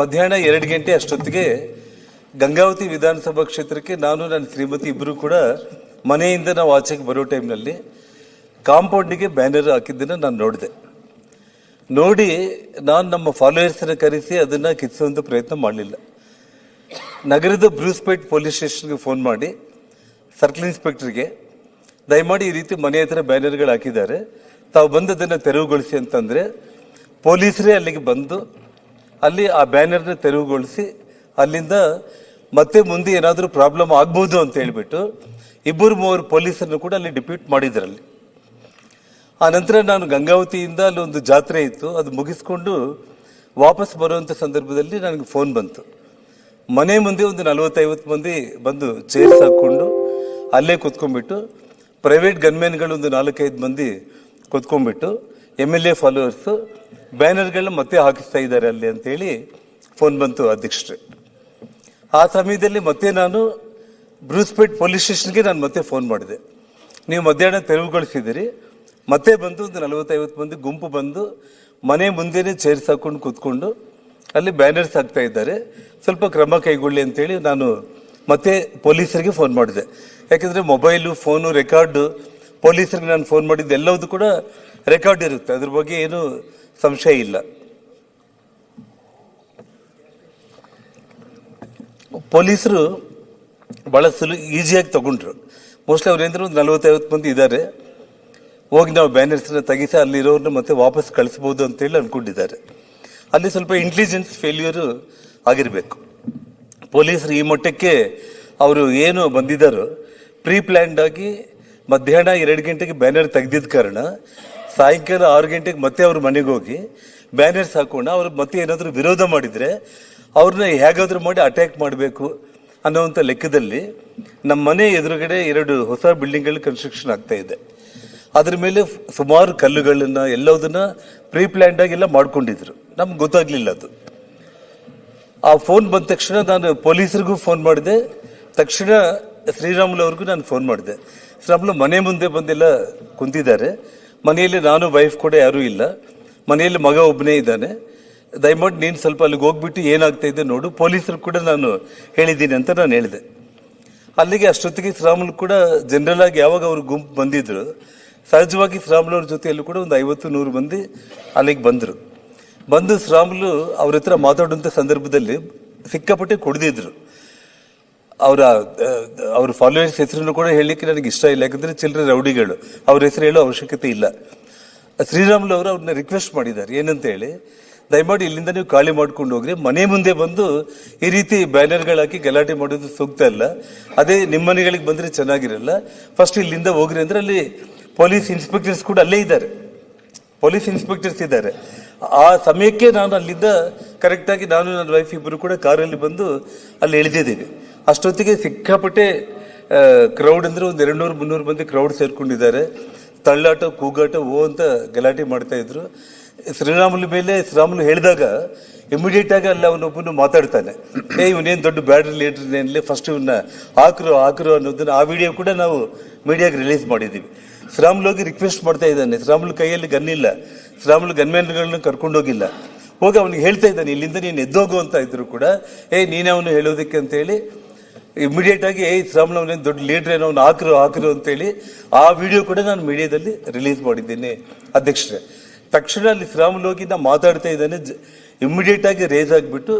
ಮಧ್ಯಾಹ್ನ ಎರಡು ಗಂಟೆ ಅಷ್ಟೊತ್ತಿಗೆ ಗಂಗಾವತಿ ವಿಧಾನಸಭಾ ಕ್ಷೇತ್ರಕ್ಕೆ ನಾನು, ನನ್ನ ಶ್ರೀಮತಿ ಇಬ್ಬರು ಕೂಡ ಮನೆಯಿಂದ ನಾವು ಆಚೆಗೆ ಬರೋ ಟೈಮ್ನಲ್ಲಿ ಕಾಂಪೌಂಡಿಗೆ ಬ್ಯಾನರ್ ಹಾಕಿದ್ದನ್ನು ನಾನು ನೋಡಿದೆ. ನೋಡಿ ನಾನು ನಮ್ಮ ಫಾಲೋಯರ್ಸನ್ನು ಕರೆಸಿ ಅದನ್ನು ಕಿತ್ಸುವಂಥ ಪ್ರಯತ್ನ ಮಾಡಲಿಲ್ಲ. ನಗರದ ಬ್ರೂಸ್ಪೇಟ್ ಪೊಲೀಸ್ ಸ್ಟೇಷನ್ಗೆ ಫೋನ್ ಮಾಡಿ, ಸರ್ಕಲ್ ಇನ್ಸ್ಪೆಕ್ಟರ್ಗೆ, ದಯಮಾಡಿ ಈ ರೀತಿ ಮನೆ ಹತ್ರ ಬ್ಯಾನರ್ಗಳು ಹಾಕಿದ್ದಾರೆ, ತಾವು ಬಂದು ಅದನ್ನು ತೆರವುಗೊಳಿಸಿ ಅಂತಂದರೆ ಪೊಲೀಸರೇ ಅಲ್ಲಿಗೆ ಬಂದು ಅಲ್ಲಿ ಆ ಬ್ಯಾನರ್ನ ತೆರವುಗೊಳಿಸಿ ಅಲ್ಲಿಂದ ಮತ್ತೆ ಮುಂದೆ ಏನಾದರೂ ಪ್ರಾಬ್ಲಮ್ ಆಗ್ಬೋದು ಅಂತ ಹೇಳಿಬಿಟ್ಟು ಇಬ್ಬರು ಮೂವರು ಪೊಲೀಸರನ್ನು ಕೂಡ ಅಲ್ಲಿ ಡಿಪ್ಯೂಟ್ ಮಾಡಿದ್ರಲ್ಲಿ. ಆ ನಂತರ ನಾನು ಗಂಗಾವತಿಯಿಂದ ಅಲ್ಲಿ ಒಂದು ಜಾತ್ರೆ ಇತ್ತು, ಅದು ಮುಗಿಸ್ಕೊಂಡು ವಾಪಸ್ ಬರುವಂಥ ಸಂದರ್ಭದಲ್ಲಿ ನನಗೆ ಫೋನ್ ಬಂತು. ಮನೆ ಮುಂದೆ ಒಂದು ನಲವತ್ತೈವತ್ತು ಮಂದಿ ಬಂದು ಚೇರ್ಸ್ ಹಾಕ್ಕೊಂಡು ಅಲ್ಲೇ ಕೂತ್ಕೊಂಡ್ಬಿಟ್ಟು ಪ್ರೈವೇಟ್ ಗನ್ಮೆನ್ಗಳು ಒಂದು ನಾಲ್ಕೈದು ಮಂದಿ ಕುತ್ಕೊಂಡ್ಬಿಟ್ಟು ಎಂ ಎಲ್ ಎ ಫಾಲೋವರ್ಸು ಬ್ಯಾನರ್ಗಳನ್ನ ಮತ್ತೆ ಹಾಕಿಸ್ತಾ ಇದ್ದಾರೆ ಅಲ್ಲಿ ಅಂತೇಳಿ ಫೋನ್ ಬಂತು ಅಧ್ಯಕ್ಷರೇ. ಆ ಸಮಯದಲ್ಲಿ ಮತ್ತೆ ನಾನು ಬ್ರೂಸ್ಪೇಟ್ ಪೊಲೀಸ್ ಸ್ಟೇಷನ್ಗೆ ನಾನು ಮತ್ತೆ ಫೋನ್ ಮಾಡಿದೆ. ನೀವು ಮಧ್ಯಾಹ್ನ ತೆರವುಗೊಳಿಸಿದಿರಿ. ಮತ್ತೆ ಬಂದು ಒಂದು ನಲವತ್ತೈವತ್ತು ಮಂದಿ ಗುಂಪು ಬಂದು ಮನೆ ಮುಂದೆನೇ ಚೇರ್ಸ್ ಹಾಕೊಂಡು ಕೂತ್ಕೊಂಡು ಅಲ್ಲಿ ಬ್ಯಾನರ್ಸ್ ಹಾಕ್ತಾ ಇದ್ದಾರೆ. ಸ್ವಲ್ಪ ಕ್ರಮ ಕೈಗೊಳ್ಳಿ ಅಂತೇಳಿ ನಾನು ಮತ್ತೆ ಪೊಲೀಸರಿಗೆ ಫೋನ್ ಮಾಡಿದೆ. ಯಾಕೆಂದರೆ ಮೊಬೈಲು ಫೋನು ರೆಕಾರ್ಡು ಪೊಲೀಸರಿಗೆ ನಾನು ಫೋನ್ ಮಾಡಿದ್ದು ಎಲ್ಲವೂ ಕೂಡ ರೆಕಾರ್ಡ್ ಇರುತ್ತೆ. ಅದ್ರ ಬಗ್ಗೆ ಏನು ಸಂಶಯ ಇಲ್ಲ. ಪೊಲೀಸರು ಭಾಳ ಸುಲು, ಈಸಿಯಾಗಿ ತಗೊಂಡ್ರು. ಮೋಸ್ಟ್ಲಿ ಅವ್ರೇಂದ್ರೆ ಒಂದು ನಲವತ್ತೈವತ್ತು ಮಂದಿ ಇದ್ದಾರೆ. ಹೋಗಿ ನಾವು ಬ್ಯಾನರ್ಸ್ನ ತೆಗಿಸಿ ಅಲ್ಲಿರೋರ್ನ ಮತ್ತೆ ವಾಪಸ್ ಕಳಿಸ್ಬೋದು ಅಂತೇಳಿ ಅಂದ್ಕೊಂಡಿದ್ದಾರೆ ಅಲ್ಲಿ ಸ್ವಲ್ಪ ಇಂಟೆಲಿಜೆನ್ಸ್ ಫೇಲ್ಯೂರು ಆಗಿರಬೇಕು. ಪೊಲೀಸರು ಈ ಮಟ್ಟಕ್ಕೆ ಅವರು ಏನು ಬಂದಿದ್ದಾರೋ ಪ್ರೀ ಪ್ಲ್ಯಾಂಡ್ ಆಗಿ ಮಧ್ಯಾಹ್ನ ಎರಡು ಗಂಟೆಗೆ ಬ್ಯಾನರ್ ತೆಗೆದಿದ್ದ ಕಾರಣ ಸಾಯಂಕಾಲ ಆರು ಗಂಟೆಗೆ ಮತ್ತೆ ಅವ್ರ ಮನೆಗೆ ಹೋಗಿ ಬ್ಯಾನರ್ಸ್ ಹಾಕೊಂಡು ಅವ್ರು ಮತ್ತೆ ಏನಾದರೂ ವಿರೋಧ ಮಾಡಿದರೆ ಅವ್ರನ್ನ ಹೇಗಾದ್ರೂ ಮಾಡಿ ಅಟ್ಯಾಕ್ ಮಾಡಬೇಕು ಅನ್ನೋವಂಥ ಲೆಕ್ಕದಲ್ಲಿ ನಮ್ಮ ಮನೆ ಎದುರುಗಡೆ ಎರಡು ಹೊಸ ಬಿಲ್ಡಿಂಗ್ಗಳು ಕನ್ಸ್ಟ್ರಕ್ಷನ್ ಆಗ್ತಾ ಇದೆ. ಅದ್ರ ಮೇಲೆ ಸುಮಾರು ಕಲ್ಲುಗಳನ್ನು ಎಲ್ಲದನ್ನ ಪ್ರೀ ಪ್ಲ್ಯಾಂಡ್ ಆಗಿ ಎಲ್ಲ ಮಾಡ್ಕೊಂಡಿದ್ರು. ನಮ್ಗೆ ಗೊತ್ತಾಗ್ಲಿಲ್ಲ ಅದು. ಆ ಫೋನ್ ಬಂದ ತಕ್ಷಣ ನಾನು ಪೊಲೀಸರಿಗೂ ಫೋನ್ ಮಾಡಿದೆ. ತಕ್ಷಣ ಶ್ರೀರಾಮುಲು ಅವ್ರಿಗೂ ನಾನು ಫೋನ್ ಮಾಡಿದೆ. ಶ್ರೀರಾಮುಲು ಮನೆ ಮುಂದೆ ಬಂದೆಲ್ಲ, ಕುಂತಿದ್ದಾರೆ. ಮನೆಯಲ್ಲಿ ನಾನು ವೈಫ್ ಕೂಡ ಯಾರೂ ಇಲ್ಲ. ಮನೆಯಲ್ಲಿ ಮಗ ಒಬ್ಬನೇ ಇದ್ದಾನೆ. ದಯಮಾಡಿ ನೀನು ಸ್ವಲ್ಪ ಅಲ್ಲಿಗೆ ಹೋಗ್ಬಿಟ್ಟು ಏನಾಗ್ತಾ ಇದೆ ನೋಡು. ಪೊಲೀಸರು ಕೂಡ ನಾನು ಹೇಳಿದ್ದೀನಿ ಅಂತ ನಾನು ಹೇಳಿದೆ. ಅಲ್ಲಿಗೆ ಅಷ್ಟೊತ್ತಿಗೆ ಶ್ರೀರಾಮುಲು ಕೂಡ ಜನರಲ್ ಆಗಿ ಯಾವಾಗ ಅವರು ಗುಂಪು ಬಂದಿದ್ರು, ಸಹಜವಾಗಿ ಶ್ರೀರಾಮುಲು ಅವ್ರ ಜೊತೆಯಲ್ಲೂ ಕೂಡ ಒಂದು ಐವತ್ತು, ನೂರು ಮಂದಿ ಅಲ್ಲಿಗೆ ಬಂದರು. ಬಂದು ಶ್ರೀರಾಮುಲು ಅವ್ರ ಹತ್ರ ಮಾತಾಡುವಂಥ ಸಂದರ್ಭದಲ್ಲಿ ಸಿಕ್ಕಾಪಟ್ಟೆ ಕುಡಿದಿದ್ರು. ಅವರ ಅವ್ರ ಫಾಲೋಯರ್ಸ್ ಹೆಸರನ್ನು ಕೂಡ ಹೇಳಲಿಕ್ಕೆ ನನಗೆ ಇಷ್ಟ ಇಲ್ಲ. ಯಾಕಂದರೆ ಚಿಲ್ಲರೆ ರೌಡಿಗಳು. ಅವ್ರ ಹೆಸರು ಹೇಳೋ ಅವಶ್ಯಕತೆ ಇಲ್ಲ. ಶ್ರೀರಾಮುಲು ಅವರು ಅವ್ರನ್ನ ರಿಕ್ವೆಸ್ಟ್ ಮಾಡಿದ್ದಾರೆ. ಏನಂತ ಹೇಳಿ, ದಯಮಾಡಿ ಇಲ್ಲಿಂದ ನೀವು ಖಾಲಿ ಮಾಡ್ಕೊಂಡು ಹೋಗ್ರಿ. ಮನೆ ಮುಂದೆ ಬಂದು ಈ ರೀತಿ ಬ್ಯಾನರ್ಗಳಾಕಿ ಗಲಾಟೆ ಮಾಡೋದು ಸೂಕ್ತ ಅಲ್ಲ. ಅದೇ ನಿಮ್ಮ ಮನೆಗಳಿಗೆ ಬಂದ್ರೆ ಚೆನ್ನಾಗಿರಲ್ಲ. ಫಸ್ಟ್ ಇಲ್ಲಿಂದ ಹೋಗ್ರಿ ಅಂದ್ರೆ ಅಲ್ಲಿ ಪೊಲೀಸ್ ಇನ್ಸ್ಪೆಕ್ಟರ್ಸ್ ಕೂಡ ಅಲ್ಲೇ ಇದ್ದಾರೆ. ಪೊಲೀಸ್ ಇನ್ಸ್ಪೆಕ್ಟರ್ಸ್ ಇದ್ದಾರೆ. ಆ ಸಮಯಕ್ಕೆ ನಾನು ಅಲ್ಲಿಂದ ಕರೆಕ್ಟಾಗಿ ನಾನು ನನ್ನ ವೈಫ್ ಇಬ್ಬರು ಕೂಡ ಕಾರಲ್ಲಿ ಬಂದು ಅಲ್ಲಿ ಇಳಿದಿದ್ದೀವಿ ಅಷ್ಟೊತ್ತಿಗೆ ಸಿಕ್ಕಾಪಟ್ಟೆ ಕ್ರೌಡ್ ಅಂದ್ರೆ ಒಂದು ಎರಡು ನೂರು ಮುನ್ನೂರು ಮಂದಿ ಕ್ರೌಡ್ ಸೇರ್ಕೊಂಡಿದ್ದಾರೆ. ತಳ್ಳಾಟ, ಕೂಗಾಟ, ಓ ಅಂತ ಗಲಾಟೆ ಮಾಡ್ತಾ ಇದ್ರು. ಶ್ರೀರಾಮುಲು ಮೇಲೆ, ಶ್ರೀರಾಮುಲು ಹೇಳಿದಾಗ ಇಮಿಡಿಯೇಟ್ ಆಗಿ ಅಲ್ಲಿ ಅವನೊಬ್ಬನು ಮಾತಾಡ್ತಾನೆ. ಏ, ಇವನೇನು ದೊಡ್ಡ ಬ್ಯಾಡ್ ಏನಲ್ಲಿ ಫಸ್ಟ್ ಇವನ್ನ ಹಾಕ್ರು ಹಾಕ್ರು ಅನ್ನೋದನ್ನ ಆ ವಿಡಿಯೋ ಕೂಡ ನಾವು ಮೀಡಿಯಾಗೆ ರಿಲೀಸ್ ಮಾಡಿದ್ದೀವಿ ಶ್ರೀರಾಮುಲು ಹೋಗಿ ರಿಕ್ವೆಸ್ಟ್ ಮಾಡ್ತಾ ಇದ್ದಾನೆ. ಶ್ರೀರಾಮುಲು ಕೈಯಲ್ಲಿ ಗನ್ ಇಲ್ಲ. ಶ್ರೀರಾಮುಲು ಗನ್ಮ್ಯಾನ್ಗಳನ್ನ ಕರ್ಕೊಂಡೋಗಿಲ್ಲ ಹೋಗಿ ಅವನಿಗೆ ಹೇಳ್ತಾ ಇದ್ದಾನೆ, ಇಲ್ಲಿಂದ ನೀನು ಎದ್ದೋಗು ಅಂತ ಇದ್ರು ಕೂಡ, ಏ, ನೀನೇ ಅವನು ಹೇಳೋದಕ್ಕೆ ಅಂತ ಹೇಳಿ ಇಮಿಡಿಯೇಟ್ ಆಗಿ ಏ ಶ್ರೀರಾಮುಲು ಅವನೇನು ದೊಡ್ಡ ಲೀಡ್ರ್ ಏನೋ ಅವ್ನು ಹಾಕ್ರು ಹಾಕ್ರು ಅಂತೇಳಿ ಆ ವಿಡಿಯೋ ಕೂಡ ನಾನು ಮೀಡಿಯಾದಲ್ಲಿ ರಿಲೀಸ್ ಮಾಡಿದ್ದೀನಿ, ಅಧ್ಯಕ್ಷರೇ. ತಕ್ಷಣ ಅಲ್ಲಿ ಶ್ರೀರಾಮುಲು ಹೋಗಿ ನಾ ಮಾತಾಡ್ತಾ ಇದ್ದಾನೆ ಇಮಿಡಿಯೇಟ್ ಆಗಿ ರೇಸ್ ಆಗಿಬಿಟ್ಟು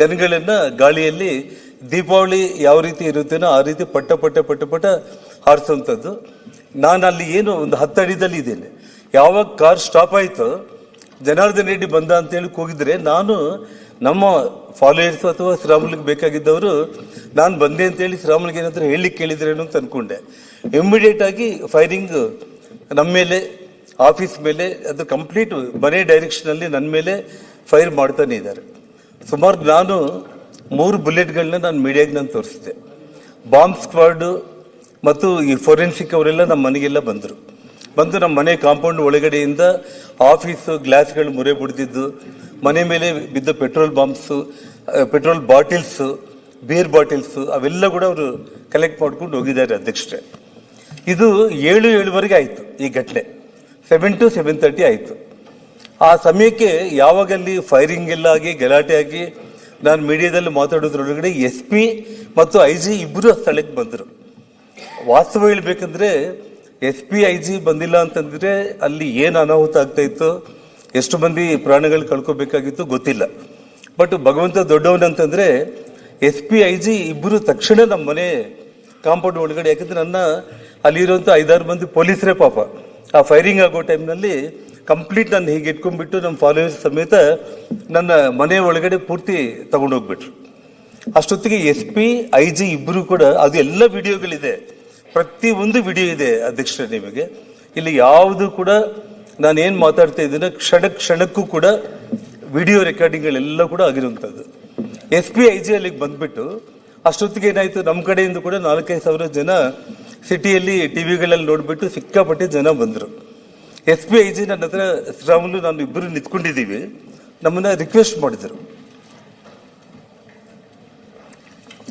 ಗನ್ಗಳನ್ನು ಗಾಳಿಯಲ್ಲಿ ದೀಪಾವಳಿ ಯಾವ ರೀತಿ ಇರುತ್ತೇನೋ ಆ ರೀತಿ ಪಟ್ಟ ಪಟ್ಟ ಪಟ್ಟ ಪಟ್ಟ ಹಾರಿಸುವಂಥದ್ದು. ನಾನು ಅಲ್ಲಿ ಏನು ಒಂದು ಹತ್ತು ಅಡಿದಲ್ಲಿ ಇದ್ದೇನೆ. ಯಾವಾಗ ಕಾರ್ ಸ್ಟಾಪ್ ಆಯಿತು, ಜನಾರ್ದನ್ ರೆಡ್ಡಿ ಬಂದ ಅಂತೇಳಿ ಕೂಗಿದ್ರೆ ನಾನು ನಮ್ಮ ಫಾಲೋಯರ್ಸ್ ಅಥವಾ ಶ್ರೀರಾಮುಲಿಗೆ ಬೇಕಾಗಿದ್ದವರು, ನಾನು ಬಂದೆ ಅಂತೇಳಿ ಶ್ರೀರಾಮುಲಿಗೆ ಏನಾದರೂ ಹೇಳಿ ಕೇಳಿದ್ರೇನು ಅಂತ ಅನ್ಕೊಂಡೆ. ಇಮ್ಮಿಡಿಯೇಟ್ ಆಗಿ ಫೈರಿಂಗ್ ನಮ್ಮ ಮೇಲೆ ಆಫೀಸ್ ಮೇಲೆ, ಅದು ಕಂಪ್ಲೀಟ್ ಮನೆ ಡೈರೆಕ್ಷನಲ್ಲಿ ನನ್ನ ಮೇಲೆ ಫೈರ್ ಮಾಡ್ತಾನೆ ಇದ್ದಾರೆ. ಸುಮಾರು ನಾನು ಮೂರು ಬುಲೆಟ್ಗಳನ್ನ ನಾನು ಮೀಡಿಯಾಗೆ ನಾನು ತೋರಿಸಿದೆ ಬಾಂಬ್ ಸ್ಕ್ವಾಡು ಮತ್ತು ಈ ಫೋರೆನ್ಸಿಕ್ ಅವರೆಲ್ಲ ನಮ್ಮ ಮನೆಗೆಲ್ಲ ಬಂದರು. ಬಂದು ನಮ್ಮ ಮನೆ ಕಾಂಪೌಂಡ್ ಒಳಗಡೆಯಿಂದ ಆಫೀಸು ಗ್ಲಾಸ್ಗಳು ಮುರೆ ಬಿಡ್ತಿದ್ದು ಮನೆ ಮೇಲೆ ಬಿದ್ದ petrol bombs petrol bottles, beer bottles ಅವೆಲ್ಲ ಕೂಡ ಅವರು ಕಲೆಕ್ಟ್ ಮಾಡ್ಕೊಂಡು ಹೋಗಿದ್ದಾರೆ ಅಧ್ಯಕ್ಷರೇ. ಇದು ಏಳು ಏಳುವರೆಗೆ ಆಯಿತು ಈ ಘಟನೆ. ಸೆವೆನ್ ಟು ಸೆವೆನ್ ತರ್ಟಿ ಆಯಿತು. ಆ ಸಮಯಕ್ಕೆ ಯಾವಾಗ ಅಲ್ಲಿ ಫೈರಿಂಗ್ ಎಲ್ಲ ಆಗಿ, ಗಲಾಟೆ ಆಗಿ, ನಾನು ಮೀಡಿಯಾದಲ್ಲಿ ಮಾತಾಡೋದ್ರೊಳಗಡೆ ಎಸ್ ಪಿ ಮತ್ತು ಐ ಜಿ ಇಬ್ಬರು ಸ್ಥಳಕ್ಕೆ ಬಂದರು. ವಾಸ್ತವ ಹೇಳ್ಬೇಕಂದ್ರೆ ಎಸ್ ಪಿ ಐ ಜಿ ಬಂದಿಲ್ಲ ಅಂತಂದ್ರೆ ಅಲ್ಲಿ ಏನು ಅನಾಹುತ ಆಗ್ತಾ ಇತ್ತು? ಎಷ್ಟು ಮಂದಿ ಪ್ರಾಣಗಳು ಕಳ್ಕೊಬೇಕಾಗಿತ್ತು ಗೊತ್ತಿಲ್ಲ. ಬಟ್ ಭಗವಂತ ದೊಡ್ಡವನಂತಂದ್ರೆ ಎಸ್ ಪಿ ಐ ಜಿ ಇಬ್ಬರು ತಕ್ಷಣ ನಮ್ಮ ಮನೆ ಕಾಂಪೌಂಡ್ ಒಳಗಡೆ, ಯಾಕಂದ್ರೆ ನನ್ನ ಅಲ್ಲಿರುವಂಥ ಐದಾರು ಮಂದಿ ಪೊಲೀಸರೇ ಪಾಪ. ಆ ಫೈರಿಂಗ್ ಆಗೋ ಟೈಮ್ನಲ್ಲಿ ಕಂಪ್ಲೀಟ್ ನಾನು ಹೀಗೆ ಇಟ್ಕೊಂಡ್ಬಿಟ್ಟು ನಮ್ಮ ಫಾಲೋವರ್ಸ್ ಸಮೇತ ನನ್ನ ಮನೆ ಒಳಗಡೆ ಪೂರ್ತಿ ತಗೊಂಡೋಗ್ಬಿಟ್ರು. ಅಷ್ಟೊತ್ತಿಗೆ ಎಸ್ ಪಿ ಐ ಜಿ ಇಬ್ಬರು ಕೂಡ, ಅದು ಎಲ್ಲ ವಿಡಿಯೋಗಳಿದೆ. ಪ್ರತಿ ಒಂದು ವಿಡಿಯೋ ಇದೆ ಅಧ್ಯಕ್ಷರೇ ನಿಮಗೆ. ಇಲ್ಲಿ ಯಾವುದು ಕೂಡ ನಾನು ಏನು ಮಾತಾಡ್ತಾ ಇದ್ದೀನಿ ಕ್ಷಣ ಕ್ಷಣಕ್ಕೂ ಕೂಡ ವಿಡಿಯೋ ರೆಕಾರ್ಡಿಂಗ್ಗಳೆಲ್ಲ ಕೂಡ ಆಗಿರುವಂಥದ್ದು. ಎಸ್ ಪಿ ಐ ಜಿ ಅಲ್ಲಿಗೆ ಬಂದ್ಬಿಟ್ಟು ಅಷ್ಟೊತ್ತಿಗೆ ಏನಾಯ್ತು, ನಮ್ಮ ಕಡೆಯಿಂದ ಕೂಡ ನಾಲ್ಕೈದು ಸಾವಿರ ಜನ ಸಿಟಿಯಲ್ಲಿ ಟಿ ವಿಗಳಲ್ಲಿ ನೋಡ್ಬಿಟ್ಟು ಸಿಕ್ಕಾಪಟ್ಟೆ ಜನ ಬಂದರು. ಎಸ್ ಪಿ ಐ ಜಿ ನನ್ನ ಹತ್ರ ಶ್ರೀರಾಮುಲು ನಾನು ಇಬ್ಬರು ನಿಂತ್ಕೊಂಡಿದ್ದೀವಿ. ನಮ್ಮನ್ನ ರಿಕ್ವೆಸ್ಟ್ ಮಾಡಿದರು.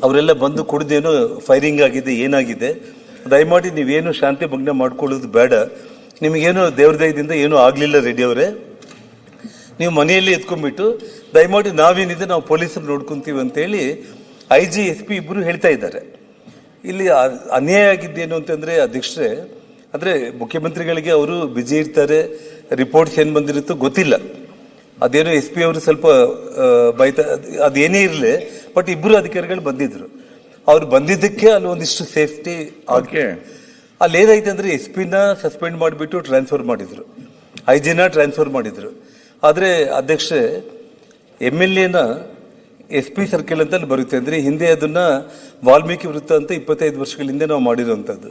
ಅವರೆಲ್ಲ ಬಂದು ಕುಡ್ದೇನೋ ಫೈರಿಂಗ್ ಆಗಿದೆ, ಏನಾಗಿದೆ ದಯಮಾಡಿ ನೀವೇನು ಶಾಂತಿ ಭಗ್ನ ಮಾಡ್ಕೊಳ್ಳೋದು ಬೇಡ. ನಿಮಗೇನು ದೇವ್ರ ದಯದಿಂದ ಏನೂ ಆಗಲಿಲ್ಲ ರೆಡಿ ಅವರೇ. ನೀವು ಮನೆಯಲ್ಲಿ ಎತ್ಕೊಂಡ್ಬಿಟ್ಟು ದಯಮಾಡಿ ನಾವೇನಿದೆ ನಾವು ಪೊಲೀಸರು ನೋಡ್ಕೊಂತೀವಿ ಅಂತೇಳಿ ಐ ಜಿ ಎಸ್ ಪಿ ಇಬ್ಬರು ಹೇಳ್ತಾ ಇದ್ದಾರೆ. ಇಲ್ಲಿ ಅನ್ಯಾಯ ಆಗಿದ್ದೇನು ಅಂತಂದ್ರೆ ಅಧ್ಯಕ್ಷರೇ ಅಂದ್ರೆ ಮುಖ್ಯಮಂತ್ರಿಗಳಿಗೆ ಅವರು ಬಿಜಿ ಇರ್ತಾರೆ ರಿಪೋರ್ಟ್ಸ್ ಏನು ಬಂದಿರುತ್ತೋ ಗೊತ್ತಿಲ್ಲ. ಅದೇನೋ ಎಸ್ ಪಿ ಅವರು ಸ್ವಲ್ಪ ಬೈತ ಬೈತಾ ಅದೇನೇ ಇರಲಿ ಬಟ್ ಇಬ್ಬರು ಅಧಿಕಾರಿಗಳು ಬಂದಿದ್ರು. ಅವ್ರು ಬಂದಿದ್ದಕ್ಕೆ ಅಲ್ಲಿ ಒಂದಿಷ್ಟು ಸೇಫ್ಟಿ ಓಕೆ ಅಲ್ಲಿ ಏನಾಯ್ತು ಅಂದ್ರೆ ಎಸ್ ಪಿನ ಸಸ್ಪೆಂಡ್ ಮಾಡಿಬಿಟ್ಟು ಟ್ರಾನ್ಸ್ಫರ್ ಮಾಡಿದ್ರು. ಐ ಜಿನ ಟ್ರಾನ್ಸ್ಫರ್ ಮಾಡಿದ್ರು. ಆದ್ರೆ ಅಧ್ಯಕ್ಷೆ ಎಂ ಎಲ್ ಎನ ಎಸ್ ಪಿ ಸರ್ಕಲ್ ಅಂತ ಅಲ್ಲಿ ಬರುತ್ತೆ. ಅಂದ್ರೆ ಹಿಂದೆ ಅದನ್ನ ವಾಲ್ಮೀಕಿ ವೃತ್ತ ಅಂತ ಇಪ್ಪತ್ತೈದು ವರ್ಷಗಳ ಹಿಂದೆ ನಾವು ಮಾಡಿರುವಂತದ್ದು.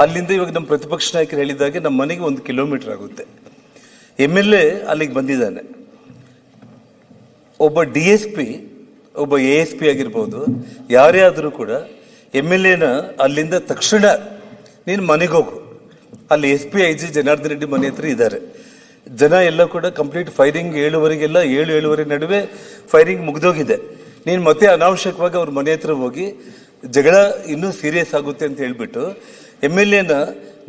ಅಲ್ಲಿಂದ ಇವಾಗ ನಮ್ಮ ಪ್ರತಿಪಕ್ಷ ನಾಯಕರು ಹೇಳಿದಾಗೆ ನಮ್ಮ ಮನೆಗೆ ಒಂದು ಕಿಲೋಮೀಟರ್ ಆಗುತ್ತೆ. ಎಂ ಎಲ್ ಎ ಅಲ್ಲಿಗೆ ಬಂದಿದ್ದಾನೆ. ಒಬ್ಬ ಡಿ ಎಸ್ ಪಿ ಒಬ್ಬ ಎ ಎಸ್ ಪಿ ಆಗಿರ್ಬೋದು, ಯಾರೇ ಆದರೂ ಕೂಡ ಎಂ ಎಲ್ ಎನ ಅಲ್ಲಿಂದ ತಕ್ಷಣ ನೀನು ಮನೆಗೆ ಹೋಗು. ಅಲ್ಲಿ S P I G Janardhan Reddy ಮನೆ ಹತ್ರ ಇದ್ದಾರೆ ಜನ ಎಲ್ಲ ಕೂಡ ಕಂಪ್ಲೀಟ್ ಫೈರಿಂಗ್ ಏಳುವರೆಗೆಲ್ಲ ಏಳು ಏಳುವರೆ ನಡುವೆ ಫೈರಿಂಗ್ ಮುಗಿದೋಗಿದೆ. ನೀನು ಮತ್ತೆ ಅನಾವಶ್ಯಕವಾಗಿ ಅವ್ರ ಮನೆ ಹತ್ರ ಹೋಗಿ ಜಗಳ ಇನ್ನೂ ಸೀರಿಯಸ್ ಆಗುತ್ತೆ ಅಂತ ಹೇಳಿಬಿಟ್ಟು ಎಂ ಎಲ್ ಎನ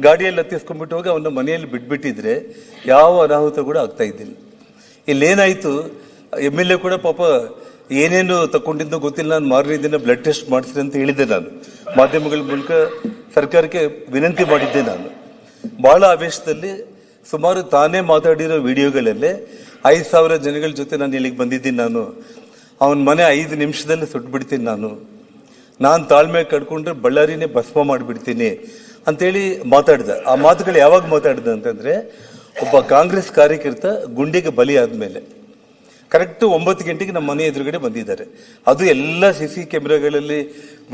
ಗಾಡಿಯಲ್ಲಿ ಹತ್ತಿಸ್ಕೊಂಡ್ಬಿಟ್ಟು ಹೋಗಿ ಅವನ ಮನೆಯಲ್ಲಿ ಬಿಟ್ಬಿಟ್ಟಿದ್ರೆ ಯಾವ ಅನಾಹುತ ಕೂಡ ಆಗ್ತಾ ಇದ್ದಿಲ್ಲ. ಇಲ್ಲೇನಾಯಿತು, ಎಂ ಎಲ್ ಎ ಕೂಡ ಪಾಪ ಏನೇನು ತಕೊಂಡಿದ್ದು ಗೊತ್ತಿಲ್ಲ. ನಾನು ಮಾರನೇ ದಿನ ಬ್ಲಡ್ ಟೆಸ್ಟ್ ಮಾಡಿಸ್ರಿ ಅಂತ ಹೇಳಿದ್ದೆ ನಾನು. ಮಾಧ್ಯಮಗಳ ಮೂಲಕ ಸರ್ಕಾರಕ್ಕೆ ವಿನಂತಿ ಮಾಡಿದ್ದೆ ನಾನು. ಬಹಳ ಆವೇಶದಲ್ಲಿ ಸುಮಾರು ತಾನೇ ಮಾತಾಡಿರೋ ವಿಡಿಯೋಗಳಲ್ಲೇ ಐದು ಸಾವಿರ ಜನಗಳ ಜೊತೆ ನಾನು ಇಲ್ಲಿಗೆ ಬಂದಿದ್ದೀನಿ ನಾನು. ಅವನ ಮನೆ ಐದು ನಿಮಿಷದಲ್ಲಿ ಸುಟ್ಬಿಡ್ತೀನಿ ನಾನು. ನಾನು ತಾಳ್ಮೆ ಕಡ್ಕೊಂಡ್ರೆ ಬಳ್ಳಾರಿನೇ ಭಸ್ಮ ಮಾಡಿಬಿಡ್ತೀನಿ ಅಂತೇಳಿ ಮಾತಾಡಿದೆ. ಆ ಮಾತುಗಳು ಯಾವಾಗ ಮಾತಾಡಿದೆ ಅಂತಂದರೆ, ಒಬ್ಬ ಕಾಂಗ್ರೆಸ್ ಕಾರ್ಯಕರ್ತ ಗುಂಡಿಗೆ ಬಲಿ ಆದ್ಮೇಲೆ ಕರೆಕ್ಟ್ ಒಂಬತ್ತು ಗಂಟೆಗೆ ನಮ್ಮ ಮನೆ ಎದುರುಗಡೆ ಬಂದಿದ್ದಾರೆ. ಅದು ಎಲ್ಲ ಸಿ ಸಿ ಕ್ಯಾಮ್ರಾಗಳಲ್ಲಿ,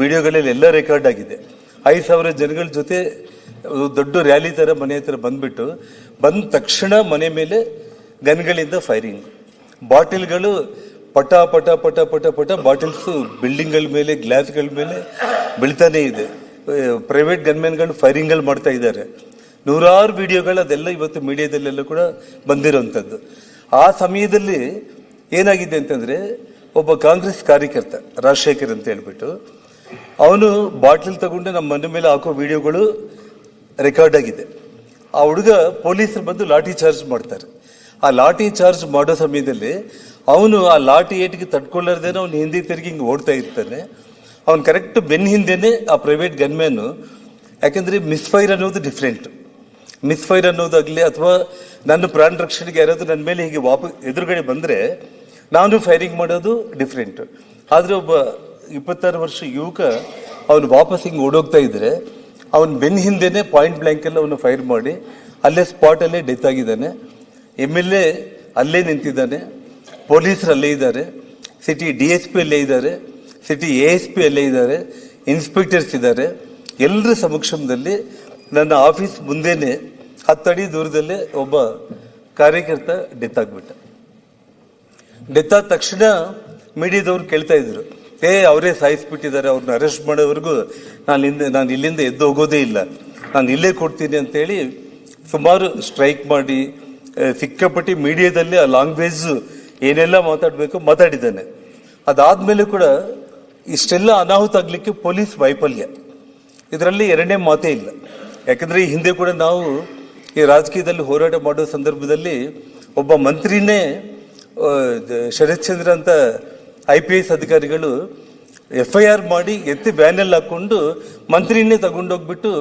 ವಿಡಿಯೋಗಳಲ್ಲಿ ಎಲ್ಲ ರೆಕಾರ್ಡ್ ಆಗಿದೆ. ಐದು ಸಾವಿರ ಜನಗಳ ಜೊತೆ ದೊಡ್ಡ ರ್ಯಾಲಿ ಥರ ಮನೆ ಹತ್ರ ಬಂದ್ಬಿಟ್ಟು, ಬಂದ ತಕ್ಷಣ ಮನೆ ಮೇಲೆ ಗನ್ಗಳಿಂದ ಫೈರಿಂಗ್. ಬಾಟಿಲ್ಗಳು ಪಟ ಪಟ ಪಟ ಪಟ ಪಟ ಬಾಟಿಲ್ಸು ಬಿಲ್ಡಿಂಗ್ಗಳ ಮೇಲೆ, ಗ್ಲಾಸ್ಗಳ ಮೇಲೆ ಬೀಳ್ತಾನೆ ಇದೆ. ಪ್ರೈವೇಟ್ ಗನ್ಮೆನ್ಗಳು ಫೈರಿಂಗ್ಗಳು ಮಾಡ್ತಾ ಇದ್ದಾರೆ. ನೂರಾರು ವಿಡಿಯೋಗಳು ಅದೆಲ್ಲ ಇವತ್ತು ಮೀಡಿಯಾದಲ್ಲೆಲ್ಲ ಕೂಡ ಬಂದಿರೋವಂಥದ್ದು. ಆ ಸಮಯದಲ್ಲಿ ಏನಾಗಿದೆ ಅಂತಂದ್ರೆ, ಒಬ್ಬ ಕಾಂಗ್ರೆಸ್ ಕಾರ್ಯಕರ್ತ, ರಾಜಶೇಖರ್ ಅಂತ ಹೇಳ್ಬಿಟ್ಟು, ಅವನು ಬಾಟ್ಲಿ ತಗೊಂಡು ನಮ್ಮ ಮನೆ ಮೇಲೆ ಹಾಕೋ ವಿಡಿಯೋಗಳು ರೆಕಾರ್ಡ್ ಆಗಿದೆ. ಆ ಹುಡುಗ ಪೊಲೀಸರು ಬಂದು ಲಾಠಿ ಚಾರ್ಜ್ ಮಾಡ್ತಾರೆ. ಆ ಲಾಠಿ ಚಾರ್ಜ್ ಮಾಡೋ ಸಮಯದಲ್ಲಿ ಅವನು ಆ ಲಾಠಿ ಏಟಿಗೆ ತಡ್ಕೊಳ್ಳಾರ್ದೇನೆ ಅವ್ನು ಹಿಂದಿ ತಿರುಗಿ ಹಿಂಗೆ ಓಡ್ತಾ ಇರ್ತಾನೆ. ಅವ್ನು ಕರೆಕ್ಟ್ ಬೆನ್ನ ಹಿಂದೆನೆ ಆ ಪ್ರೈವೇಟ್ ಗನ್ಮ್ಯಾನು ಯಾಕೆಂದರೆ ಮಿಸ್ಫೈರ್ ಅನ್ನೋದು ಡಿಫ್ರೆಂಟ್ ಮಿಸ್ಫೈರ್ ಅನ್ನೋದಾಗಲಿ ಅಥವಾ ನನ್ನ ಪ್ರಾಣ ರಕ್ಷಣೆಗೆ ಯಾರಾದರೂ ನನ್ನ ಮೇಲೆ ಹೀಗೆ ವಾಪ, ಎದುರುಗಡೆ ಬಂದ್ರೆ ನಾನು ಫೈರಿಂಗ್ ಮಾಡೋದು ಡಿಫ್ರೆಂಟ್ ಆದರೆ ಒಬ್ಬ ಇಪ್ಪತ್ತಾರು ವರ್ಷ ಯುವಕ, ಅವನು ವಾಪಸ್ ಹಿಂಗೆ ಓಡೋಗ್ತಾ ಇದ್ರೆ, ಅವನ ಬೆನ್ ಹಿಂದೆನೆ ಪಾಯಿಂಟ್ ಬ್ಲಾಂಕ್ ಎಲ್ಲ ಅವನು ಫೈರ್ ಮಾಡಿ, ಅಲ್ಲೇ ಸ್ಪಾಟ್ ಅಲ್ಲೇ ಡೆತ್ ಆಗಿದ್ದಾನೆ. ಎಂ ಎಲ್ ಎ ಅಲ್ಲೇ ನಿಂತಿದ್ದಾನೆ. ಪೊಲೀಸರು ಅಲ್ಲೇ ಇದ್ದಾರೆ. ಸಿಟಿ ಡಿ ಎಸ್ ಪಿ ಅಲ್ಲೇ ಇದ್ದಾರೆ. ಸಿಟಿ ಎ ಎಸ್ ಪಿ ಅಲ್ಲೇ ಇದ್ದಾರೆ. ಇನ್ಸ್ಪೆಕ್ಟರ್ಸ್ ಇದ್ದಾರೆ. ಎಲ್ಲರ ಸಮಕ್ಷಮದಲ್ಲಿ ನನ್ನ ಆಫೀಸ್ ಮುಂದೆನೆ ಹತ್ತಡಿ ದೂರದಲ್ಲೇ ಒಬ್ಬ ಕಾರ್ಯಕರ್ತ ಡೆತ್ ಆಗ್ಬಿಟ್ಟ. ಡೆತ್ ಆದ ತಕ್ಷಣ ಮೀಡಿಯಾದವ್ರು ಕೇಳ್ತಾ ಇದ್ರು. ಏ, ಅವರೇ ಸಾಯಿಸ್ಬಿಟ್ಟಿದ್ದಾರೆ ಅವ್ರನ್ನ ಅರೆಸ್ಟ್ ಮಾಡೋವರೆಗೂ ನಾನು ಹಿಂದೆ ನಾನು ಇಲ್ಲಿಂದ ಎದ್ದು ಹೋಗೋದೇ ಇಲ್ಲ. ನಾನು ಇಲ್ಲೇ ಕೊಡ್ತೀನಿ ಅಂತೇಳಿ ಸುಮಾರು ಸ್ಟ್ರೈಕ್ ಮಾಡಿ ಸಿಕ್ಕಾಪಟ್ಟಿ ಮೀಡಿಯಾದಲ್ಲಿ ಆ ಲ್ಯಾಂಗ್ವೇಜ್ ಏನೆಲ್ಲ ಮಾತಾಡಬೇಕು ಮಾತಾಡಿದ್ದಾನೆ. ಅದಾದಮೇಲೆ ಕೂಡ ಇಷ್ಟೆಲ್ಲ ಅನಾಹುತ ಆಗಲಿಕ್ಕೆ ಪೊಲೀಸ್ ವೈಫಲ್ಯ. ಇದರಲ್ಲಿ ಎರಡನೇ ಮಾತೇ ಇಲ್ಲ. ಯಾಕಂದರೆ ಈ ಹಿಂದೆ ಕೂಡ ನಾವು ಈ ರಾಜಕೀಯದಲ್ಲಿ ಹೋರಾಟ ಮಾಡೋ ಸಂದರ್ಭದಲ್ಲಿ ಒಬ್ಬ ಮಂತ್ರಿನೇ ದ- ಅಂತ ಐ ಪಿ ಎಸ್ ಅಧಿಕಾರಿಗಳು ಎಫ್ ಐ ಆರ್ ಮಾಡಿ ಎತ್ತಿ ವ್ಯಾನಲ್ಲಿ ಹಾಕ್ಕೊಂಡು ಮಂತ್ರಿನೇ ತಗೊಂಡೋಗ್ಬಿಟ್ಟು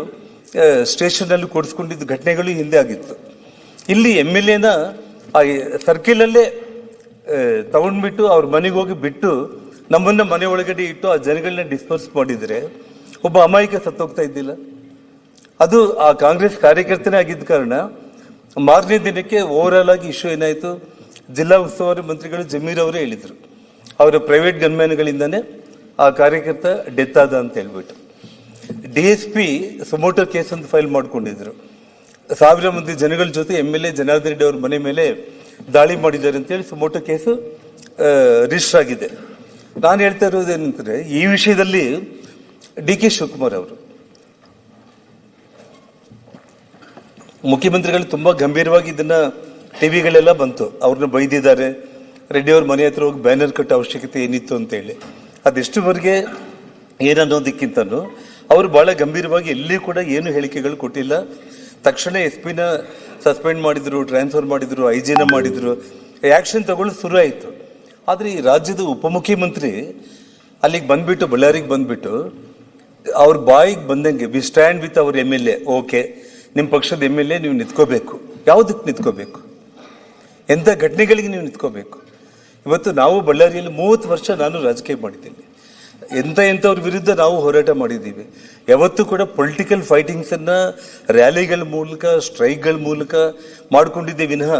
ಸ್ಟೇಷನಲ್ಲಿ ಕೊಡಿಸ್ಕೊಂಡಿದ್ದ ಘಟನೆಗಳು ಹಿಂದೆ ಆಗಿತ್ತು. ಇಲ್ಲಿ ಎಂ ಎಲ್ ಎನ ಆ, ಸರ್ಕಲಲ್ಲೇ ತಗೊಂಡ್ಬಿಟ್ಟು ಅವ್ರ ಮನೆಗೆ ಹೋಗಿ ಬಿಟ್ಟು ನಮ್ಮನ್ನ ಮನೆ ಒಳಗಡೆ ಇಟ್ಟು ಆ ಜನಗಳನ್ನ ಡಿಸ್ಪೋಸ್ ಮಾಡಿದರೆ ಒಬ್ಬ ಅಮಾಯಕ ಸತ್ತೋಗ್ತಾ ಇದ್ದಿಲ್ಲ? ಅದು ಆ ಕಾಂಗ್ರೆಸ್ ಕಾರ್ಯಕರ್ತನೇ ಆಗಿದ್ದ ಕಾರಣ ಮಾರನೇ ದಿನಕ್ಕೆ ಓವರ್ ಆಲ್ ಆಗಿ ಇಶ್ಯೂ ಏನಾಯಿತು? ಜಿಲ್ಲಾ ಉಸ್ತುವಾರಿ ಮಂತ್ರಿಗಳು ಜಮೀರ್ ಅವರೇ ಹೇಳಿದರು. ಅವರ ಪ್ರೈವೇಟ್ ಗನ್ಮ್ಯಾನ್ಗಳಿಂದನೇ ಆ ಕಾರ್ಯಕರ್ತ ಡೆತ್ ಆದ ಅಂತ ಹೇಳ್ಬಿಟ್ಟು. ಡಿ ಎಸ್ ಪಿ ಸಮೋಟರ್ ಕೇಸ್ ಅಂತ ಫೈಲ್ ಮಾಡ್ಕೊಂಡಿದ್ರು. ಸಾವಿರ ಮಂದಿ ಜನಗಳ ಜೊತೆ M L A Janardhan Reddy ಅವ್ರ ಮನೆ ಮೇಲೆ ದಾಳಿ ಮಾಡಿದ್ದಾರೆ ಅಂತೇಳಿ ಸುಮೋಟೋ ಕೇಸು ರಿಜಿಸ್ಟರ್ ಆಗಿದೆ. ನಾನು ಹೇಳ್ತಾ ಇರೋದೇನಂದರೆ ಈ ವಿಷಯದಲ್ಲಿ ಡಿ ಕೆ ಶಿವಕುಮಾರ್ ಅವರು ಮುಖ್ಯಮಂತ್ರಿಗಳು ತುಂಬಾ ಗಂಭೀರವಾಗಿ ಇದನ್ನ ಟಿವಿಗಳೆಲ್ಲ ಬಂತು. ಅವ್ರನ್ನ ಬೈದಿದ್ದಾರೆ. ರೆಡ್ಡಿಯವ್ರ ಮನೆ ಹತ್ರ ಹೋಗಿ ಬ್ಯಾನರ್ ಕಟ್ಟೋ ಅವಶ್ಯಕತೆ ಏನಿತ್ತು ಅಂತ ಹೇಳಿ ಅದೆಷ್ಟುವರೆಗೆ ಏನನ್ನೋದಕ್ಕಿಂತನೂ ಅವರು ಬಹಳ ಗಂಭೀರವಾಗಿ ಎಲ್ಲಿ ಕೂಡ ಏನು ಹೇಳಿಕೆಗಳು ಕೊಟ್ಟಿಲ್ಲ. ತಕ್ಷಣ ಎಸ್ ಪಿನ ಸಸ್ಪೆಂಡ್ ಮಾಡಿದ್ರು, ಟ್ರಾನ್ಸ್ಫರ್ ಮಾಡಿದ್ರು ಐ ಜಿನ ಮಾಡಿದ್ರು. ಆಕ್ಷನ್ ತಗೊಳ್ಳೋದು ಶುರು ಆಯಿತು. ಆದರೆ ಈ ರಾಜ್ಯದ ಉಪಮುಖ್ಯಮಂತ್ರಿ ಅಲ್ಲಿಗೆ ಬಂದ್ಬಿಟ್ಟು, ಬಳ್ಳಾರಿಗೆ ಬಂದ್ಬಿಟ್ಟು, ಅವ್ರ ಬಾಯಿಗೆ ಬಂದಂಗೆ ವಿ ಸ್ಟ್ಯಾಂಡ್ ವಿತ್ ಅವ್ರ ಎಂ ಎಲ್ ಎ ಓಕೆ ನಿಮ್ಮ ಪಕ್ಷದ ಎಂ ಎಲ್ ಎ ನೀವು ನಿಂತ್ಕೋಬೇಕು. ಯಾವುದಕ್ಕೆ ನಿಂತ್ಕೋಬೇಕು? ಎಂಥ ಘಟನೆಗಳಿಗೆ ನೀವು ನಿಂತ್ಕೋಬೇಕು? ಇವತ್ತು ನಾವು ಬಳ್ಳಾರಿಯಲ್ಲಿ ಮೂವತ್ತು ವರ್ಷ ನಾನು ರಾಜಕೀಯ ಮಾಡಿದ್ದೀನಿ. ಎಂಥ ಎಂಥವ್ರ ವಿರುದ್ಧ ನಾವು ಹೋರಾಟ ಮಾಡಿದ್ದೀವಿ. ಯಾವತ್ತೂ ಕೂಡ ಪೊಲಿಟಿಕಲ್ ಫೈಟಿಂಗ್ಸನ್ನು ರ್ಯಾಲಿಗಳ ಮೂಲಕ ಸ್ಟ್ರೈಕ್ಗಳ ಮೂಲಕ ಮಾಡ್ಕೊಂಡಿದ್ದೆ ವಿನಃ